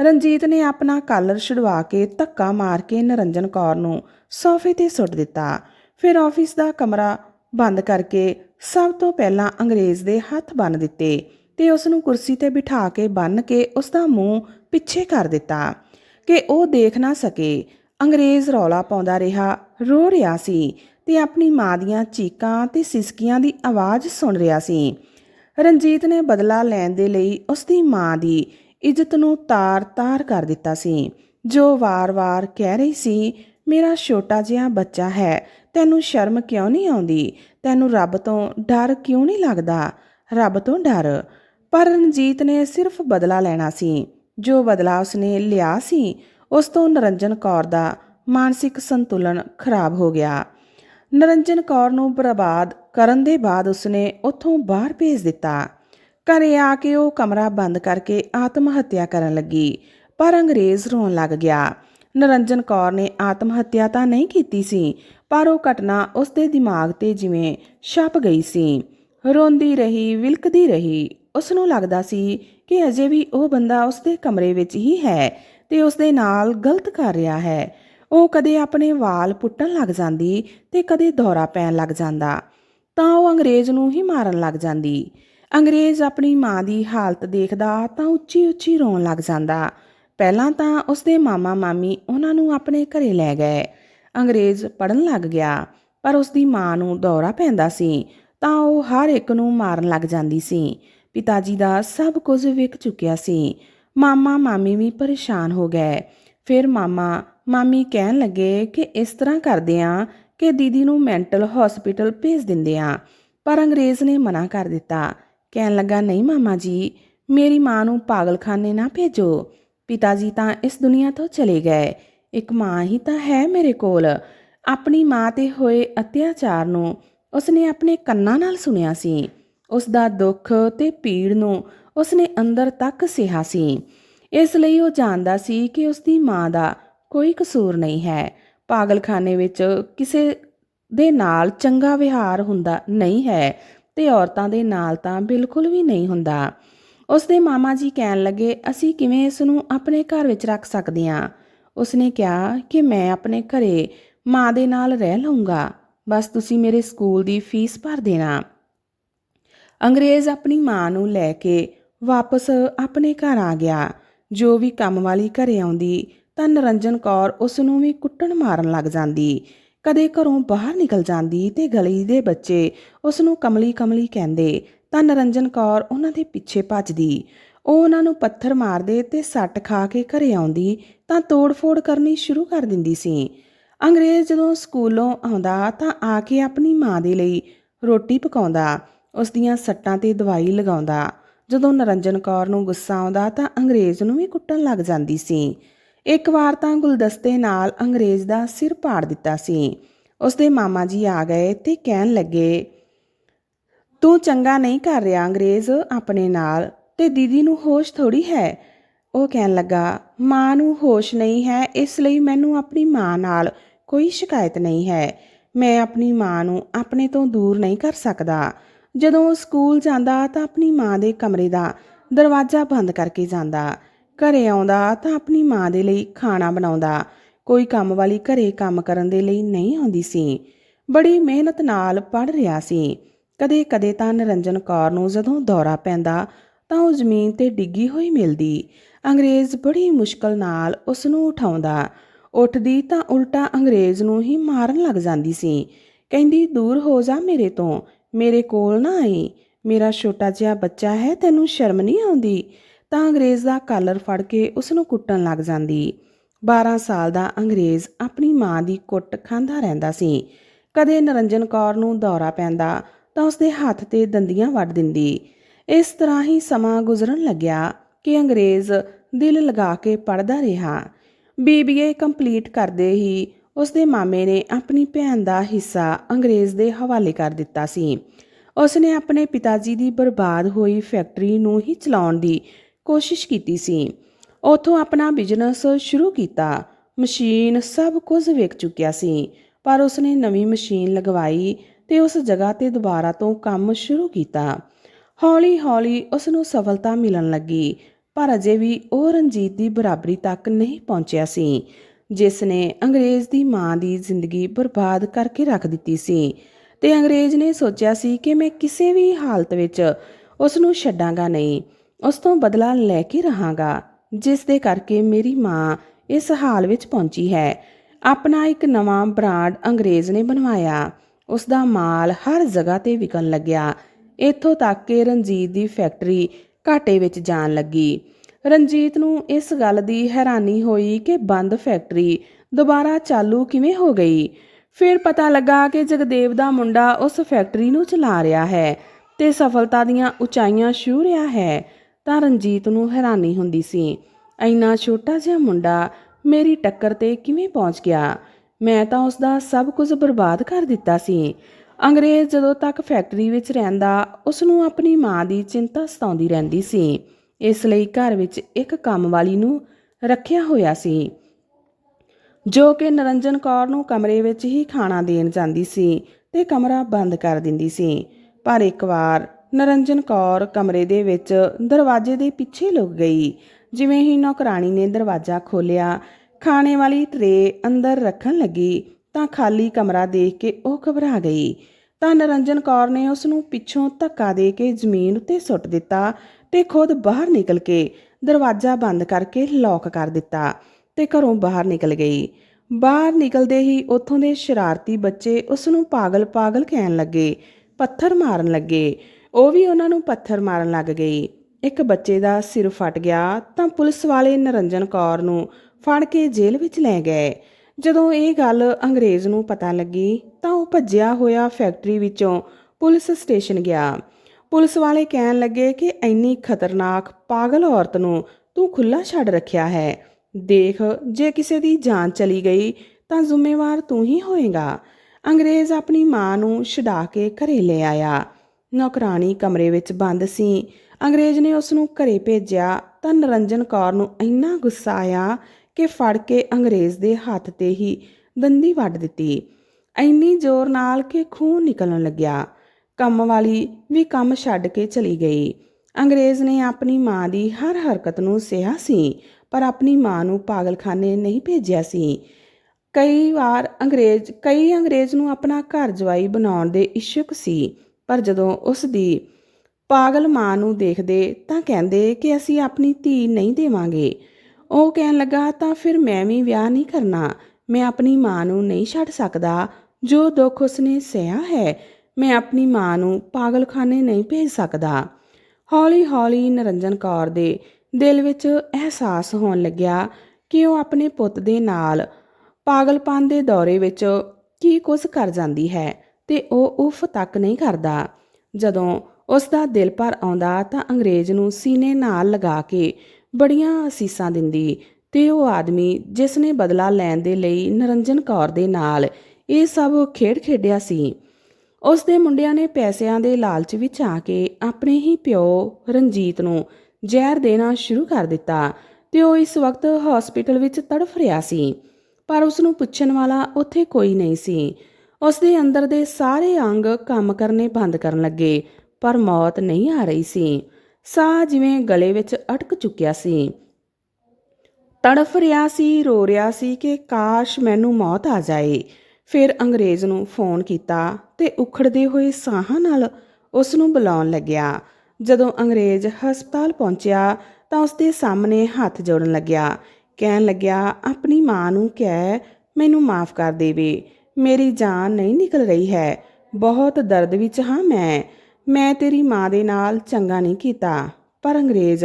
ਰਣਜੀਤ ਨੇ ਆਪਣਾ ਕਾਲਰ ਛੁਡਵਾ ਕੇ ਧੱਕਾ ਮਾਰ ਕੇ ਨਿਰੰਜਨ ਕੌਰ ਨੂੰ ਸੋਫੇ ਤੇ ਸੁੱਟ ਦਿੱਤਾ। ਫਿਰ ਆਫਿਸ ਦਾ ਕਮਰਾ ਬੰਦ ਕਰਕੇ ਸਭ ਤੋਂ ਪਹਿਲਾਂ ਅੰਗਰੇਜ਼ ਦੇ ਹੱਥ ਬੰਨ ਦਿੱਤੇ ਤੇ ਉਸ ਨੂੰ ਕੁਰਸੀ ਤੇ ਬਿਠਾ ਕੇ ਬੰਨ ਕੇ ਉਸ ਦਾ ਮੂੰਹ ਪਿੱਛੇ ਕਰ ਦਿੱਤਾ। ਕਿ ਉਹ ਦੇਖ ਨਾ ਸਕੇ ਅੰਗਰੇਜ਼ ਰੌਲਾ ਪਾਉਂਦਾ ਰਿਹਾ। ਰੋ ਰਿਹਾ ਸੀ ਤੇ ਆਪਣੀ ਮਾਂ ਦੀਆਂ ਚੀਕਾਂ ਤੇ ਸਿਸਕੀਆਂ ਦੀ ਆਵਾਜ਼ ਸੁਣ ਰਿਹਾ ਸੀ। ਰਣਜੀਤ ਨੇ ਬਦਲਾ ਲੈਣ ਦੇ ਲਈ ਉਸ ਦੀ ਮਾਂ ਦੀ ਇੱਜ਼ਤ ਨੂੰ ਤਾਰ-ਤਾਰ ਕਰ ਦਿੱਤਾ ਸੀ। ਜੋ ਵਾਰ-ਵਾਰ ਕਹਿ ਰਹੀ ਸੀ, ਮੇਰਾ ਛੋਟਾ ਜਿਹਾ ਬੱਚਾ ਹੈ, ਤੈਨੂੰ ਸ਼ਰਮ ਕਿਉਂ ਨਹੀਂ ਆਉਂਦੀ? ਤੈਨੂੰ ਰੱਬ ਤੋਂ ਡਰ ਕਿਉਂ ਨਹੀਂ ਲੱਗਦਾ? ਰੱਬ ਤੋਂ ਡਰ? ਪਰ ਰਣਜੀਤ ਨੇ ਸਿਰਫ ਬਦਲਾ ਲੈਣਾ ਸੀ। ਜੋ ਬਦਲਾ ਉਸਨੇ ਲਿਆ ਸੀ ਉਸ ਤੋਂ ਨਰੰਜਨ ਕੌਰ ਦਾ ਮਾਨਸਿਕ ਸੰਤੁਲਨ ਖਰਾਬ ਹੋ ਗਿਆ। ਨਰੰਜਨ ਕੌਰ ਨੂੰ ਬਰਬਾਦ ਕਰਨ ਦੇ ਬਾਅਦ ਉਸਨੇ ਉੱਥੋਂ ਬਾਹਰ ਭੇਜ ਦਿੱਤਾ। ਘਰੇ ਆ ਕੇ ਉਹ ਕਮਰਾ ਬੰਦ ਕਰਕੇ ਆਤਮ ਹੱਤਿਆ ਕਰਨ ਲੱਗੀ, ਪਰ ਅੰਗਰੇਜ਼ ਰੋਣ ਲੱਗ ਗਿਆ। ਨਰੰਜਨ ਕੌਰ ਨੇ ਆਤਮ ਹੱਤਿਆ ਤਾਂ ਨਹੀਂ ਕੀਤੀ ਸੀ, ਪਰ ਉਹ ਘਟਨਾ ਉਸ ਦੇ ਦਿਮਾਗ ਤੇ ਜਿਵੇਂ ਛਪ ਗਈ ਸੀ। ਰੋਂਦੀ ਰਹੀ, ਵਿਲਕਦੀ ਰਹੀ। ਉਸ ਨੂੰ ਲੱਗਦਾ ਸੀ ਕਿ ਅਜੇ ਵੀ ਉਹ ਬੰਦਾ ਉਸ ਦੇ ਕਮਰੇ ਵਿੱਚ ਹੀ ਹੈ ਤੇ ਉਸ ਦੇ ਨਾਲ ਗਲਤ ਕਰ ਰਿਹਾ ਹੈ। ਉਹ ਕਦੇ ਆਪਣੇ ਵਾਲ ਪੁੱਟਣ ਲੱਗ ਜਾਂਦੀ ਤੇ ਕਦੇ ਦੌਰਾ ਪੈਣ ਲੱਗ ਜਾਂਦਾ। ਤਾਂ ਉਹ ਅੰਗਰੇਜ਼ ਨੂੰ ਹੀ ਮਾਰਨ ਲੱਗ ਜਾਂਦੀ। ਅੰਗਰੇਜ਼ ਆਪਣੀ ਮਾਂ ਦੀ ਹਾਲਤ ਦੇਖਦਾ ਤਾਂ ਉੱਚੀ ਉੱਚੀ ਰੋਣ ਲੱਗ ਜਾਂਦਾ। ਪਹਿਲਾਂ ਤਾਂ ਉਸਦੇ ਮਾਮਾ ਮਾਮੀ ਉਹਨਾਂ ਨੂੰ ਆਪਣੇ ਘਰੇ ਲੈ ਗਏ। ਅੰਗਰੇਜ਼ ਪੜਨ ਲੱਗ ਗਿਆ, ਪਰ ਉਸਦੀ ਮਾਂ ਨੂੰ ਦੌਰਾ ਪੈਂਦਾ ਸੀ, ਤਾਂ ਉਹ ਹਰ ਇੱਕ ਨੂੰ ਮਾਰਨ ਲੱਗ ਜਾਂਦੀ ਸੀ। ਪਿਤਾ ਜੀ ਦਾ ਸਭ ਕੁਝ ਵਿਕ ਚੁੱਕਿਆ ਸੀ। ਮਾਮਾ ਮਾਮੀ ਵੀ ਪਰੇਸ਼ਾਨ ਹੋ ਗਏ। ਫਿਰ ਮਾਮਾ ਮਾਮੀ ਕਹਿਣ ਲੱਗੇ ਕਿ ਇਸ ਤਰ੍ਹਾਂ ਕਰਦੇ ਆ ਕਿ ਦੀਦੀ ਨੂੰ ਮੈਂਟਲ ਹਸਪੀਟਲ ਭੇਜ ਦਿੰਦੇ ਆ, ਪਰ ਅੰਗਰੇਜ਼ ਨੇ ਮਨਾ ਕਰ ਦਿੱਤਾ। ਕਹਿਣ ਲੱਗਾ, ਨਹੀਂ ਮਾਮਾ ਜੀ, ਮੇਰੀ ਮਾਂ ਨੂੰ ਪਾਗਲਖਾਨੇ ਨਾ ਭੇਜੋ। ਪਿਤਾ ਜੀ ਤਾਂ ਇਸ ਦੁਨੀਆ ਤੋਂ ਚਲੇ ਗਏ। ਇੱਕ ਮਾਂ ਹੀ ਤਾਂ ਹੈ ਮੇਰੇ ਕੋਲ। ਆਪਣੀ ਮਾਂ ਤੇ ਹੋਏ ਅਤਿਆਚਾਰ ਨੂੰ ਉਸਨੇ ਆਪਣੇ ਕੰਨਾਂ ਨਾਲ ਸੁਣਿਆ ਸੀ। ਉਸ ਦਾ ਦੁੱਖ ਤੇ ਪੀੜ ਨੂੰ ਉਸਨੇ ਅੰਦਰ ਤੱਕ ਸਿਹਾ ਸੀ। ਇਸ ਲਈ ਉਹ ਜਾਣਦਾ ਸੀ ਕਿ ਉਸਦੀ ਮਾਂ ਦਾ ਕੋਈ ਕਸੂਰ ਨਹੀਂ ਹੈ। ਪਾਗਲਖਾਨੇ ਵਿੱਚ ਕਿਸੇ ਦੇ ਨਾਲ ਚੰਗਾ ਵਿਹਾਰ ਹੁੰਦਾ ਨਹੀਂ ਹੈ ਤੇ ਔਰਤਾਂ ਦੇ ਨਾਲ ਤਾਂ ਬਿਲਕੁਲ ਵੀ ਨਹੀਂ ਹੁੰਦਾ। ਉਸਦੇ ਮਾਮਾ ਜੀ ਕਹਿਣ ਲੱਗੇ, ਅਸੀਂ ਕਿਵੇਂ ਇਸ ਨੂੰ ਆਪਣੇ ਘਰ ਵਿੱਚ ਰੱਖ ਸਕਦੇ ਹਾਂ? ਉਸਨੇ ਕਿਹਾ ਕਿ, ਮੈਂ ਆਪਣੇ ਘਰੇ ਮਾਂ ਦੇ ਨਾਲ ਰਹਿ ਲਵਾਂਗਾ ਬਸ ਤੁਸੀਂ ਮੇਰੇ ਸਕੂਲ ਦੀ ਫੀਸ ਭਰ ਦੇਣਾ। ਅੰਗਰੇਜ਼ ਆਪਣੀ ਮਾਂ ਨੂੰ ਲੈ ਕੇ ਵਾਪਸ ਆਪਣੇ ਘਰ ਆ ਗਿਆ। ਜੋ ਵੀ ਕੰਮ ਵਾਲੀ ਘਰੇ ਆਉਂਦੀ, ਤਾਂ ਨਰੰਜਨ ਕੌਰ ਉਸ ਨੂੰ ਵੀ ਕੁੱਟਣ ਮਾਰਨ ਲੱਗ ਜਾਂਦੀ। ਕਦੇ ਘਰੋਂ ਬਾਹਰ ਨਿਕਲ ਜਾਂਦੀ ਤੇ ਗਲੀ ਦੇ ਬੱਚੇ ਉਸ ਨੂੰ ਕਮਲੀ ਕਮਲੀ ਕਹਿੰਦੇ, ਤਾਂ ਨਰੰਜਨ ਕੌਰ ਉਹਨਾਂ ਦੇ ਪਿੱਛੇ ਭੱਜਦੀ। ਉਹ ਉਹਨਾਂ ਨੂੰ ਪੱਥਰ ਮਾਰਦੇ ਤੇ ਸੱਟ ਖਾ ਕੇ ਘਰੇ ਆਉਂਦੀ, ਤਾਂ ਤੋੜ-ਫੋੜ ਕਰਨੀ ਸ਼ੁਰੂ ਕਰ ਦਿੰਦੀ ਸੀ। ਅੰਗਰੇਜ਼ ਜਦੋਂ ਸਕੂਲੋਂ ਆਉਂਦਾ, ਤਾਂ ਆ ਕੇ ਆਪਣੀ ਮਾਂ ਦੇ ਲਈ ਰੋਟੀ ਪਕਾਉਂਦਾ ਉਸ ਦੀਆਂ ਸੱਟਾਂ ਤੇ ਦਵਾਈ ਲਗਾਉਂਦਾ। ਜਦੋਂ ਨਰੰਜਨ ਕੌਰ ਨੂੰ ਗੁੱਸਾ ਆਉਂਦਾ ਤਾਂ ਅੰਗਰੇਜ਼ ਨੂੰ ਵੀ ਕੁੱਟਣ ਲੱਗ ਜਾਂਦੀ ਸੀ। ਇੱਕ ਵਾਰ ਤਾਂ ਗੁਲਦਸਤੇ ਨਾਲ ਅੰਗਰੇਜ਼ ਦਾ ਸਿਰ ਪਾੜ ਦਿੱਤਾ ਸੀ। ਉਸਦੇ ਮਾਮਾ ਜੀ ਆ ਗਏ ਤੇ ਕਹਿਣ ਲੱਗੇ, ਤੂੰ ਚੰਗਾ ਨਹੀਂ ਕਰ ਰਿਹਾ ਅੰਗਰੇਜ਼ ਆਪਣੇ ਨਾਲ ਤੇ ਦੀਦੀ ਨੂੰ ਹੋਸ਼ ਥੋੜੀ ਹੈ। ਉਹ ਕਹਿਣ ਲੱਗਾ, ਮਾਂ ਨੂੰ ਹੋਸ਼ ਨਹੀਂ ਹੈ, ਇਸ ਲਈ ਮੈਨੂੰ ਆਪਣੀ ਮਾਂ ਨਾਲ ਕੋਈ ਸ਼ਿਕਾਇਤ ਨਹੀਂ ਹੈ। ਮੈਂ ਆਪਣੀ ਮਾਂ ਨੂੰ ਆਪਣੇ ਤੋਂ ਦੂਰ ਨਹੀਂ ਕਰ ਸਕਦਾ। ਜਦੋਂ ਉਹ ਸਕੂਲ ਜਾਂਦਾ ਤਾਂ ਆਪਣੀ ਮਾਂ ਦੇ ਕਮਰੇ ਦਾ ਦਰਵਾਜ਼ਾ ਬੰਦ ਕਰਕੇ ਜਾਂਦਾ। ਘਰੇ ਆਉਂਦਾ ਤਾਂ ਆਪਣੀ ਮਾਂ ਦੇ ਲਈ ਖਾਣਾ ਬਣਾਉਂਦਾ। ਕੋਈ ਕੰਮ ਵਾਲੀ ਘਰੇ ਕੰਮ ਕਰਨ ਦੇ ਲਈ ਨਹੀਂ ਆਉਂਦੀ ਸੀ। ਬੜੀ ਮਿਹਨਤ ਨਾਲ ਪੜ ਰਿਹਾ ਸੀ। ਕਦੇ ਕਦੇ ਤਾਂ ਨਰੰਜਨ ਕੌਰ ਨੂੰ ਜਦੋਂ ਦੌਰਾ ਪੈਂਦਾ ਤਾਂ ਉਹ ਜ਼ਮੀਨ ਤੇ ਡਿੱਗੀ ਹੋਈ ਮਿਲਦੀ। ਅੰਗਰੇਜ਼ ਬੜੀ ਮੁਸ਼ਕਲ ਨਾਲ ਉਸ ਨੂੰ ਉਠਾਉਂਦਾ। ਉੱਠਦੀ ਤਾਂ ਉਲਟਾ ਅੰਗਰੇਜ਼ ਨੂੰ ਹੀ ਮਾਰਨ ਲੱਗ ਜਾਂਦੀ ਸੀ। ਕਹਿੰਦੀ, ਦੂਰ ਹੋ ਜਾ ਮੇਰੇ ਤੋਂ। ਮੇਰੇ ਕੋਲ ਨਾ ਆਈ। ਮੇਰਾ ਛੋਟਾ ਜਿਹਾ ਬੱਚਾ ਹੈ, ਤੈਨੂੰ ਸ਼ਰਮ ਨਹੀਂ ਆਉਂਦੀ? ਤਾਂ ਅੰਗਰੇਜ਼ ਦਾ ਕਾਲਰ ਫੜ ਕੇ ਉਸ ਨੂੰ ਕੁੱਟਣ ਲੱਗ ਜਾਂਦੀ। 12 ਸਾਲ ਦਾ ਅੰਗਰੇਜ਼ ਆਪਣੀ ਮਾਂ ਦੀ ਕੁੱਟ ਖਾਂਦਾ ਰਹਿੰਦਾ ਸੀ। ਕਦੇ ਨਰੰਜਨ ਕੌਰ ਨੂੰ ਦੌਰਾ ਪੈਂਦਾ ਤਾਂ ਉਸਦੇ ਹੱਥ ਤੇ ਦੰਦੀਆਂ ਵੱਢ ਦਿੰਦੀ। ਇਸ ਤਰ੍ਹਾਂ ਹੀ ਸਮਾਂ ਗੁਜ਼ਰਨ ਲੱਗਿਆ ਕਿ ਅੰਗਰੇਜ਼ ਦਿਲ ਲਗਾ ਕੇ ਪੜਦਾ ਰਿਹਾ। ਬੀਬੀਏ ਕੰਪਲੀਟ ਕਰਦੇ ਹੀ ਉਸਦੇ ਮਾਮੇ ਨੇ ਆਪਣੀ ਭੈਣ ਦਾ ਹਿੱਸਾ ਅੰਗਰੇਜ਼ ਦੇ ਹਵਾਲੇ ਕਰ ਦਿੱਤਾ ਸੀ। ਉਸਨੇ ਆਪਣੇ ਪਿਤਾ ਜੀ ਦੀ ਬਰਬਾਦ ਹੋਈ ਫੈਕਟਰੀ ਨੂੰ ਹੀ ਚਲਾਉਣ ਦੀ ਕੋਸ਼ਿਸ਼ ਕੀਤੀ ਸੀ। ਉਥੋਂ ਆਪਣਾ ਬਿਜ਼ਨਸ ਸ਼ੁਰੂ ਕੀਤਾ। ਮਸ਼ੀਨ ਸਭ ਕੁਝ ਵਿਕ ਚੁੱਕਿਆ ਸੀ, ਪਰ ਉਸਨੇ ਨਵੀਂ ਮਸ਼ੀਨ ਲਗਵਾਈ ਤੇ ਉਸ ਜਗ੍ਹਾ ਤੇ ਦੁਬਾਰਾ ਤੋਂ ਕੰਮ ਸ਼ੁਰੂ ਕੀਤਾ। ਹੌਲੀ-ਹੌਲੀ ਉਸ ਨੂੰ ਸਫਲਤਾ ਮਿਲਣ ਲੱਗੀ, ਪਰ ਅਜੇ ਵੀ ਉਹ ਰਣਜੀਤ ਦੀ ਬਰਾਬਰੀ ਤੱਕ ਨਹੀਂ ਪਹੁੰਚਿਆ ਸੀ। ਜਿਸ ਨੇ ਅੰਗਰੇਜ਼ ਦੀ ਮਾਂ ਦੀ ਜ਼ਿੰਦਗੀ ਬਰਬਾਦ ਕਰਕੇ ਰੱਖ ਦਿੱਤੀ ਸੀ ਤੇ ਅੰਗਰੇਜ਼ ਨੇ ਸੋਚਿਆ ਸੀ ਕਿ ਮੈਂ ਕਿਸੇ ਵੀ ਹਾਲਤ ਵਿੱਚ ਉਸ ਨੂੰ ਛੱਡਾਂਗਾ ਨਹੀਂ, ਉਸ ਤੋਂ ਬਦਲਾ ਲੈ ਕੇ ਰਹਾਂਗਾ, ਜਿਸ ਦੇ ਕਰਕੇ ਮੇਰੀ ਮਾਂ ਇਸ ਹਾਲ ਵਿੱਚ ਪਹੁੰਚੀ ਹੈ। ਆਪਣਾ ਇੱਕ ਨਵਾਂ ਬ੍ਰਾਂਡ ਅੰਗਰੇਜ਼ ਨੇ ਬਣਵਾਇਆ। ਉਸ ਦਾ ਮਾਲ ਹਰ ਜਗ੍ਹਾ ਤੇ ਵਿਕਣ ਲੱਗਿਆ। ਇੱਥੋਂ ਤੱਕ ਕਿ ਰਣਜੀਤ ਦੀ ਫੈਕਟਰੀ ਘਾਟੇ ਵਿੱਚ ਜਾਣ ਲੱਗੀ। ਰਣਜੀਤ ਨੂੰ ਇਸ ਗੱਲ ਦੀ ਹੈਰਾਨੀ ਹੋਈ ਕਿ ਬੰਦ ਫੈਕਟਰੀ ਦੁਬਾਰਾ ਚਾਲੂ ਕਿਵੇਂ ਹੋ ਗਈ। ਫਿਰ ਪਤਾ ਲੱਗਾ ਕਿ ਜਗਦੇਵ ਦਾ ਮੁੰਡਾ ਉਸ ਫੈਕਟਰੀ ਨੂੰ ਚਲਾ ਰਿਹਾ ਹੈ ਤੇ ਸਫਲਤਾ ਦੀਆਂ ਉਚਾਈਆਂ ਛੂਹ ਰਿਹਾ ਹੈ, ਤਾਂ ਰਣਜੀਤ ਨੂੰ ਹੈਰਾਨੀ ਹੁੰਦੀ ਸੀ। ਇੰਨਾ ਛੋਟਾ ਜਿਹਾ ਮੁੰਡਾ ਮੇਰੀ ਟੱਕਰ ਤੇ ਕਿਵੇਂ ਪਹੁੰਚ ਗਿਆ? ਮੈਂ ਤਾਂ ਉਸ ਦਾ ਸਭ ਕੁਝ ਬਰਬਾਦ ਕਰ ਦਿੱਤਾ ਸੀ। ਅੰਗਰੇਜ਼ ਜਦੋਂ ਤੱਕ ਫੈਕਟਰੀ ਵਿੱਚ ਰਹਿੰਦਾ ਉਸ ਨੂੰ ਆਪਣੀ ਮਾਂ ਦੀ ਚਿੰਤਾ ਸਤਾਉਂਦੀ ਰਹਿੰਦੀ ਸੀ। ਇਸ ਲਈ ਘਰ ਵਿੱਚ ਇੱਕ ਕੰਮ ਵਾਲੀ ਨੂੰ ਰੱਖਿਆ ਹੋਇਆ ਸੀ, ਜੋ ਕਿ ਨਰੰਜਨ ਕੌਰ ਨੂੰ ਕਮਰੇ ਵਿੱਚ ਹੀ ਖਾਣਾ ਦੇਣ ਜਾਂਦੀ ਸੀ ਤੇ ਕਮਰਾ ਬੰਦ ਕਰ ਦਿੰਦੀ ਸੀ। ਪਰ ਇੱਕ ਵਾਰ ਨਰੰਜਨ ਕੌਰ ਕਮਰੇ ਦੇ ਵਿੱਚ ਦਰਵਾਜ਼ੇ ਦੇ ਪਿੱਛੇ ਲੁਕ ਗਈ। ਜਿਵੇਂ ਹੀ ਨੌਕਰਾਨੀ ਨੇ ਦਰਵਾਜ਼ਾ ਖੋਲ੍ਹਿਆ, ਖਾਣੇ ਵਾਲੀ ਟਰੇ ਅੰਦਰ ਰੱਖਣ ਲੱਗੀ ਤਾਂ ਖਾਲੀ ਕਮਰਾ ਦੇਖ ਕੇ ਉਹ ਘਬਰਾ ਗਈ। ਤਾਂ ਨਰੰਜਨ ਕੌਰ ਨੇ ਉਸ ਨੂੰ ਪਿੱਛੋਂ ਧੱਕਾ ਦੇ ਕੇ ਜ਼ਮੀਨ ਉੱਤੇ ਸੁੱਟ ਦਿੱਤਾ ਤੇ ਖੁਦ ਬਾਹਰ ਨਿਕਲ ਕੇ ਦਰਵਾਜ਼ਾ ਬੰਦ ਕਰਕੇ ਲੌਕ ਕਰ ਦਿੱਤਾ ਤੇ ਘਰੋਂ ਬਾਹਰ ਨਿਕਲ ਗਈ। ਬਾਹਰ ਨਿਕਲਦੇ ਹੀ ਉੱਥੋਂ ਦੇ ਸ਼ਰਾਰਤੀ ਬੱਚੇ ਉਸ ਨੂੰ ਪਾਗਲ-ਪਾਗਲ ਕਹਿਣ ਲੱਗੇ, ਪੱਥਰ ਮਾਰਨ ਲੱਗੇ। ਉਹ ਵੀ ਉਹਨਾਂ ਨੂੰ ਪੱਥਰ ਮਾਰਨ ਲੱਗ ਗਈ। ਇੱਕ ਬੱਚੇ ਦਾ ਸਿਰ ਫਟ ਗਿਆ ਤਾਂ ਪੁਲਿਸ ਵਾਲੇ ਨਰੰਜਨ ਕੌਰ ਨੂੰ ਫੜ ਕੇ ਜੇਲ੍ਹ ਵਿੱਚ ਲੈ ਗਏ। ਜਦੋਂ ਇਹ ਗੱਲ ਅੰਗਰੇਜ਼ ਨੂੰ ਪਤਾ ਲੱਗੀ, ਤਾਂ ਉਹ ਭੱਜਿਆ ਹੋਇਆ ਫੈਕਟਰੀ ਵਿੱਚੋਂ ਪੁਲਿਸ ਸਟੇਸ਼ਨ ਗਿਆ। ਪੁਲਿਸ ਵਾਲੇ ਕਹਿਣ ਲੱਗੇ ਕਿ ਇੰਨੀ ਖਤਰਨਾਕ ਪਾਗਲ ਔਰਤ ਨੂੰ ਤੂੰ ਖੁੱਲਾ ਛੱਡ ਰੱਖਿਆ ਹੈ। ਦੇਖ, ਜੇ ਕਿਸੇ ਦੀ ਜਾਨ ਚਲੀ ਗਈ, ਤਾਂ ਜ਼ਿੰਮੇਵਾਰ ਤੂੰ ਹੀ ਹੋਏਗਾ। ਅੰਗਰੇਜ਼ ਆਪਣੀ ਮਾਂ ਨੂੰ ਛਡਾ ਕੇ ਘਰੇ ਲੈ ਆਇਆ। ਨੌਕਰਾਨੀ ਕਮਰੇ ਵਿੱਚ ਬੰਦ ਸੀ। ਅੰਗਰੇਜ਼ ਨੇ ਉਸ ਨੂੰ ਘਰੇ ਭੇਜਿਆ ਤਾਂ ਨਰੰਜਨ ਕੌਰ ਨੂੰ ਇੰਨਾ ਗੁੱਸਾ ਆਇਆ ਕਿ ਫੜ ਕੇ ਅੰਗਰੇਜ਼ ਦੇ ਹੱਥ ਤੇ ਹੀ ਦੰਦੀ ਵੱਢ ਦਿੱਤੀ। ਇੰਨੀ ਜ਼ੋਰ ਨਾਲ ਕਿ ਖੂਨ ਨਿਕਲਣ ਲੱਗਿਆ। ਕੰਮ ਵਾਲੀ ਵੀ ਕੰਮ ਛੱਡ ਕੇ ਚਲੀ ਗਈ। ਅੰਗਰੇਜ਼ ਨੇ ਆਪਣੀ ਮਾਂ ਦੀ ਹਰ ਹਰਕਤ ਨੂੰ ਸਿਹਾ ਸੀ, ਪਰ ਆਪਣੀ ਮਾਂ ਨੂੰ ਪਾਗਲਖਾਨੇ ਨਹੀਂ ਭੇਜਿਆ ਸੀ। ਕਈ ਵਾਰ ਅੰਗਰੇਜ਼, ਕਈ ਅੰਗਰੇਜ਼ ਨੂੰ ਆਪਣਾ ਘਰ ਜਵਾਈ ਬਣਾਉਣ ਦੇ ਇਛੁਕ ਸੀ, ਪਰ ਜਦੋਂ ਉਸ ਦੀ ਪਾਗਲ ਮਾਂ ਨੂੰ ਦੇਖਦੇ ਤਾਂ ਕਹਿੰਦੇ ਕਿ ਅਸੀਂ ਆਪਣੀ ਧੀ ਨਹੀਂ ਦੇਵਾਂਗੇ। ਉਹ ਕਹਿਣ ਲੱਗਾ, ਤਾਂ ਫਿਰ ਮੈਂ ਵੀ ਵਿਆਹ ਨਹੀਂ ਕਰਨਾ। ਮੈਂ ਆਪਣੀ ਮਾਂ ਨੂੰ ਨਹੀਂ ਛੱਡ ਸਕਦਾ। ਜੋ ਦੁੱਖ ਉਸਨੇ ਸਹਿਆ ਹੈ, ਮੈਂ ਆਪਣੀ ਮਾਂ ਨੂੰ ਪਾਗਲਖਾਨੇ ਨਹੀਂ ਭੇਜ ਸਕਦਾ। ਹੌਲੀ-ਹੌਲੀ ਨਰਿੰਜਨ ਕੌਰ ਦੇ ਦਿਲ ਵਿੱਚ ਅਹਿਸਾਸ ਹੋਣ ਲੱਗਿਆ ਕਿ ਉਹ ਆਪਣੇ ਪੁੱਤ ਦੇ ਨਾਲ ਪਾਗਲਪਨ ਦੇ ਦੌਰੇ ਵਿੱਚ ਕੀ ਕੁਝ ਕਰ ਜਾਂਦੀ ਹੈ ਤੇ ਉਹ ਉਫ ਤੱਕ ਨਹੀਂ ਕਰਦਾ। ਜਦੋਂ ਉਸ ਦਾ ਦਿਲ ਭਰ ਆਉਂਦਾ ਤਾਂ ਅੰਗਰੇਜ਼ ਨੂੰ ਸੀਨੇ ਨਾਲ ਲਗਾ ਕੇ ਬੜੀਆਂ ਅਸੀਸਾਂ ਦਿੰਦੀ। ਤੇ ਉਹ ਆਦਮੀ ਜਿਸ ਨੇ ਬਦਲਾ ਲੈਣ ਦੇ ਲਈ ਨਰਿੰਜਨ ਕੌਰ ਦੇ ਨਾਲ ਇਹ ਸਭ ਖੇਡ ਖੇਡਿਆ ਸੀ। ਉਸ ਦੇ ਮੁੰਡਿਆਂ ਨੇ ਪੈਸਿਆਂ ਦੇ ਲਾਲਚ ਵਿੱਚ ਆ ਕੇ ਆਪਣੇ ਹੀ ਪਿਓ ਰਣਜੀਤ ਨੂੰ ਜ਼ਹਿਰ ਦੇਣਾ ਸ਼ੁਰੂ ਕਰ ਦਿੱਤਾ ਤੇ ਉਹ ਇਸ ਵਕਤ ਹਸਪੀਟਲ ਵਿੱਚ ਤੜਫ ਰਿਹਾ ਸੀ। ਪਰ ਉਸ ਨੂੰ ਪੁੱਛਣ ਵਾਲਾ ਉੱਥੇ ਕੋਈ ਨਹੀਂ ਸੀ। ਉਸ ਦੇ ਅੰਦਰ ਦੇ ਸਾਰੇ ਅੰਗ ਕੰਮ ਕਰਨੇ ਬੰਦ ਕਰਨ ਲੱਗੇ, ਪਰ ਮੌਤ ਨਹੀਂ ਆ ਰਹੀ ਸੀ। ਸਾਹ ਜਿਵੇਂ ਗਲੇ ਵਿੱਚ ਅਟਕ ਚੁੱਕਿਆ ਸੀ। ਤੜਫ ਰਿਹਾ ਸੀ, ਰੋ ਰਿਹਾ ਸੀ ਕਿ ਕਾਸ਼ ਮੈਨੂੰ ਮੌਤ ਆ ਜਾਏ। ਫਿਰ ਅੰਗਰੇਜ਼ ਨੂੰ ਫੋਨ ਕੀਤਾ ਤੇ ਉਖੜਦੇ ਹੋਏ ਸਾਹਾਂ ਨਾਲ ਉਸ ਨੂੰ ਬੁਲਾਉਣ ਲੱਗਿਆ। ਜਦੋਂ ਅੰਗਰੇਜ਼ ਹਸਪਤਾਲ ਪਹੁੰਚਿਆ ਤਾਂ ਉਸ ਦੇ ਸਾਹਮਣੇ ਹੱਥ ਜੋੜਨ ਲੱਗਿਆ। ਕਹਿਣ ਲੱਗਿਆ, ਆਪਣੀ ਮਾਂ ਨੂੰ ਕਹਿ, ਮੈਨੂੰ ਮਾਫ ਕਰ ਦੇਵੇ। ਮੇਰੀ ਜਾਨ ਨਹੀਂ ਨਿਕਲ ਰਹੀ ਹੈ। ਬਹੁਤ ਦਰਦ ਵਿੱਚ ਹਾਂ ਮੈਂ। ਮੈਂ ਤੇਰੀ ਮਾਂ ਦੇ ਨਾਲ ਚੰਗਾ ਨਹੀਂ ਕੀਤਾ। ਪਰ ਅੰਗਰੇਜ਼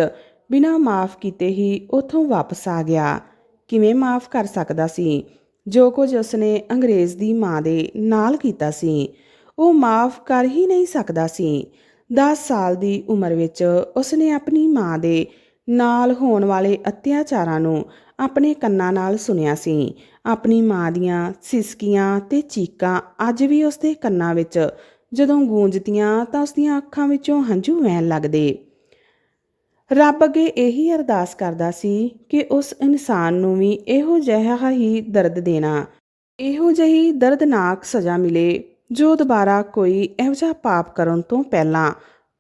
ਬਿਨਾਂ ਮਾਫ ਕੀਤੇ ਹੀ ਉੱਥੋਂ ਵਾਪਸ ਆ ਗਿਆ। ਕਿਵੇਂ ਮਾਫ ਕਰ ਸਕਦਾ ਸੀ? ਜੋ ਕੁਝ ਉਸਨੇ ਅੰਗਰੇਜ਼ ਦੀ ਮਾਂ ਦੇ ਨਾਲ ਕੀਤਾ ਸੀ, ਉਹ ਮਾਫ ਕਰ ਹੀ ਨਹੀਂ ਸਕਦਾ ਸੀ। 10 ਸਾਲ ਦੀ ਉਮਰ ਵਿੱਚ ਉਸਨੇ ਆਪਣੀ ਮਾਂ ਦੇ ਨਾਲ ਹੋਣ ਵਾਲੇ ਅਤਿਆਚਾਰਾਂ ਨੂੰ ਆਪਣੇ ਕੰਨਾਂ ਨਾਲ ਸੁਣਿਆ ਸੀ। ਆਪਣੀ ਮਾਂ ਦੀਆਂ ਸਿਸਕੀਆਂ ਤੇ ਚੀਕਾਂ ਅੱਜ ਵੀ ਉਸਦੇ ਕੰਨਾਂ ਵਿੱਚ ਜਦੋਂ ਗੂੰਜਦੀਆਂ ਤਾਂ ਉਸਦੀਆਂ ਅੱਖਾਂ ਵਿੱਚੋਂ ਹੰਝੂ ਵਹਿਣ ਲੱਗਦੇ। ਰੱਬ ਅੱਗੇ ਇਹੀ ਅਰਦਾਸ ਕਰਦਾ ਸੀ ਕਿ ਉਸ ਇਨਸਾਨ ਨੂੰ ਵੀ ਇਹੋ ਜਿਹਾ ਹੀ ਦਰਦ ਦੇਣਾ, ਇਹੋ ਜਿਹੀ ਦਰਦਨਾਕ ਸਜ਼ਾ ਮਿਲੇ, ਜੋ ਦੁਬਾਰਾ ਕੋਈ ਇਹੋ ਜਿਹਾ ਪਾਪ ਕਰਨ ਤੋਂ ਪਹਿਲਾਂ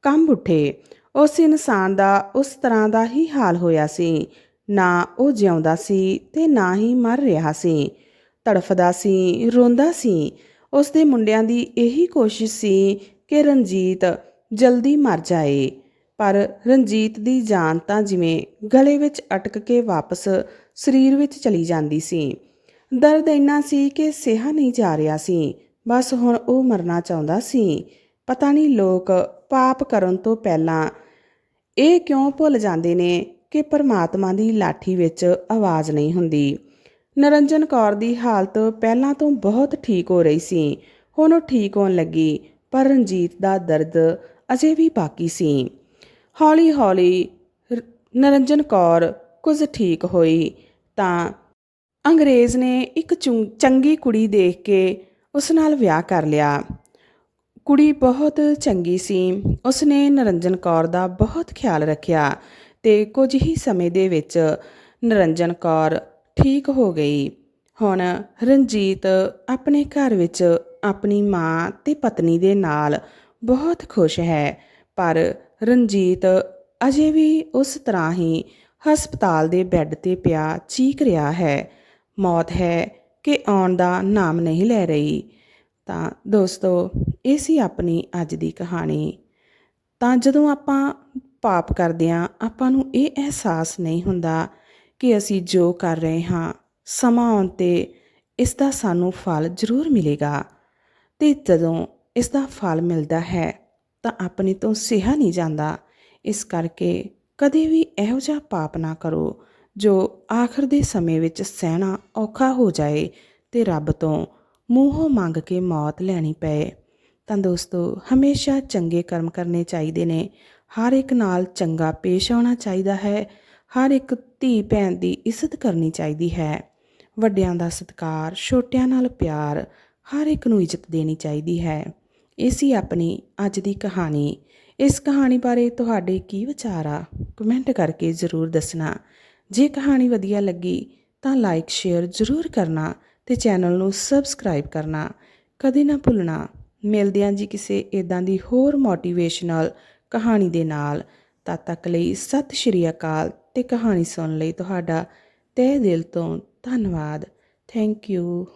ਕੰਮ ਉੱਠੇ। ਉਸ ਇਨਸਾਨ ਦਾ ਉਸ ਤਰ੍ਹਾਂ ਦਾ ਹੀ ਹਾਲ ਹੋਇਆ ਸੀ। ਨਾ ਉਹ ਜਿਉਂਦਾ ਸੀ ਤੇ ਨਾ ਹੀ ਮਰ ਰਿਹਾ ਸੀ। ਤੜਫਦਾ ਸੀ, ਰੋਂਦਾ ਸੀ। ਉਸ ਦੇ ਮੁੰਡਿਆਂ ਦੀ ਇਹੀ ਕੋਸ਼ਿਸ਼ ਸੀ ਕਿ ਰਣਜੀਤ ਜਲਦੀ ਮਰ ਜਾਏ। ਪਰ ਰਣਜੀਤ ਦੀ ਜਾਨ ਤਾਂ ਜਿਵੇਂ ਗਲੇ ਵਿੱਚ ਅਟਕ ਕੇ ਵਾਪਸ ਸਰੀਰ ਵਿੱਚ ਚਲੀ ਜਾਂਦੀ ਸੀ। ਦਰਦ ਇੰਨਾ ਸੀ ਕਿ ਸਿਹਾ ਨਹੀਂ ਜਾ ਰਿਹਾ ਸੀ। ਬਸ ਹੁਣ ਉਹ ਮਰਨਾ ਚਾਹੁੰਦਾ ਸੀ। ਪਤਾ ਨਹੀਂ ਲੋਕ ਪਾਪ ਕਰਨ ਤੋਂ ਪਹਿਲਾਂ ਇਹ ਕਿਉਂ ਭੁੱਲ ਜਾਂਦੇ ਨੇ ਕਿ ਪਰਮਾਤਮਾ ਦੀ ਲਾਠੀ ਵਿੱਚ ਆਵਾਜ਼ ਨਹੀਂ ਹੁੰਦੀ। ਨਰੰਜਨ ਕੌਰ ਦੀ ਹਾਲਤ ਪਹਿਲਾਂ ਤੋਂ ਬਹੁਤ ਠੀਕ ਹੋ ਰਹੀ ਸੀ। ਹੁਣ ਉਹ ਠੀਕ ਹੋਣ ਲੱਗੀ, ਪਰ ਰਣਜੀਤ ਦਾ ਦਰਦ ਅਜੇ ਵੀ ਬਾਕੀ ਸੀ। ਹੌਲੀ-ਹੌਲੀ ਨਰੰਜਨ ਕੌਰ ਕੁਝ ਠੀਕ ਹੋਈ। ਤਾਂ ਅੰਗਰੇਜ਼ ਨੇ ਇੱਕ ਚੁੰ- ਚੰਗੀ ਕੁੜੀ ਦੇਖ ਕੇ ਉਸ ਨਾਲ ਵਿਆਹ ਕਰ ਲਿਆ। ਕੁੜੀ ਬਹੁਤ ਚੰਗੀ ਸੀ। ਉਸਨੇ ਨਰੰਜਨ ਕੌਰ ਦਾ ਬਹੁਤ ਖਿਆਲ ਰੱਖਿਆ ਤੇ ਕੁਝ ਹੀ ਸਮੇਂ ਦੇ ਵਿੱਚ ਨਰਿੰਜਨ ਕੌਰ ਠੀਕ ਹੋ ਗਈ। ਹੁਣ ਰਣਜੀਤ ਆਪਣੇ ਘਰ ਵਿੱਚ ਆਪਣੀ ਮਾਂ ਤੇ ਪਤਨੀ ਦੇ ਨਾਲ ਬਹੁਤ ਖੁਸ਼ ਹੈ। ਪਰ ਰਣਜੀਤ ਅਜੇ ਵੀ ਉਸ ਤਰ੍ਹਾਂ ਹੀ ਹਸਪਤਾਲ ਦੇ ਬੈੱਡ ਤੇ ਪਿਆ ਚੀਕ ਰਿਹਾ ਹੈ। ਮੌਤ ਹੈ ਕਿ ਆਉਣ ਦਾ ਨਾਮ ਨਹੀਂ ਲੈ ਰਹੀ। ਤਾਂ ਦੋਸਤੋ, ਇਹ ਸੀ ਆਪਣੀ ਅੱਜ ਦੀ ਕਹਾਣੀ। ਤਾਂ ਜਦੋਂ ਆਪਾਂ ਪਾਪ ਕਰਦੇ ਹਾਂ, ਆਪਾਂ ਨੂੰ ਇਹ ਅਹਿਸਾਸ ਨਹੀਂ ਹੁੰਦਾ ਕਿ ਅਸੀਂ ਜੋ ਕਰ ਰਹੇ ਹਾਂ, ਸਮਾਂ ਆਉਣ ਤੇ ਇਸ ਦਾ ਸਾਨੂੰ ਫਲ ਜ਼ਰੂਰ ਮਿਲੇਗਾ। ਤੇ ਜਦੋਂ ਇਸ ਦਾ ਫਲ ਮਿਲਦਾ ਹੈ, ਤਾਂ ਆਪਣੇ ਤੋਂ ਸਿਹਾ ਨਹੀਂ ਜਾਂਦਾ। ਇਸ ਕਰਕੇ ਕਦੇ ਵੀ ਇਹੋ ਜਿਹਾ ਪਾਪ ਨਾ ਕਰੋ, ਜੋ ਆਖਰ ਦੇ ਸਮੇਂ ਵਿੱਚ ਸਹਿਣਾ ਔਖਾ ਹੋ ਜਾਏ ਤੇ ਰੱਬ ਤੋਂ ਮੂੰਹੋਂ ਮੰਗ ਕੇ ਮੌਤ ਲੈਣੀ ਪਏ। ਤਾਂ ਦੋਸਤੋ, ਹਮੇਸ਼ਾ ਚੰਗੇ ਕਰਮ ਕਰਨੇ ਚਾਹੀਦੇ ਨੇ। ਹਰ ਇੱਕ ਨਾਲ ਚੰਗਾ ਪੇਸ਼ ਆਉਣਾ ਚਾਹੀਦਾ ਹੈ। ਹਰ ਇੱਕ ਧੀ ਭੈਣ ਦੀ ਇੱਜ਼ਤ ਕਰਨੀ ਚਾਹੀਦੀ ਹੈ। ਵੱਡਿਆਂ ਦਾ ਸਤਿਕਾਰ, ਛੋਟਿਆਂ ਨਾਲ ਪਿਆਰ ਹਰ ਇੱਕ ਨੂੰ ਇੱਜ਼ਤ ਦੇਣੀ ਚਾਹੀਦੀ ਹੈ। ਇਹ ਸੀ ਆਪਣੀ ਅੱਜ ਦੀ ਕਹਾਣੀ। ਇਸ ਕਹਾਣੀ ਬਾਰੇ ਤੁਹਾਡੇ ਕੀ ਵਿਚਾਰ ਆ? ਕਮੈਂਟ ਕਰਕੇ ਜ਼ਰੂਰ ਦੱਸਣਾ। ਜੇ ਕਹਾਣੀ ਵਧੀਆ ਲੱਗੀ ਤਾਂ ਲਾਈਕ, ਸ਼ੇਅਰ ਜ਼ਰੂਰ ਕਰਨਾ ਤੇ ਚੈਨਲ ਨੂੰ ਸਬਸਕ੍ਰਾਈਬ ਕਰਨਾ। ਕਦੇ ਨਾ ਭੁੱਲਣਾ। ਮਿਲਦੇ ਹਾਂ ਜੀ ਕਿਸੇ ਇਦਾਂ ਦੀ ਹੋਰ ਮੋਟੀਵੇਸ਼ਨਲ ਕਹਾਣੀ ਦੇ ਨਾਲ। ਤਦ ਤੱਕ ਲਈ ਸਤਿ ਸ਼੍ਰੀ ਅਕਾਲ। ਤੇ ਕਹਾਣੀ ਸੁਣਨ ਲਈ ਤੁਹਾਡਾ ਤਹਿ ਦਿਲ ਤੋਂ ਧੰਨਵਾਦ। Thank you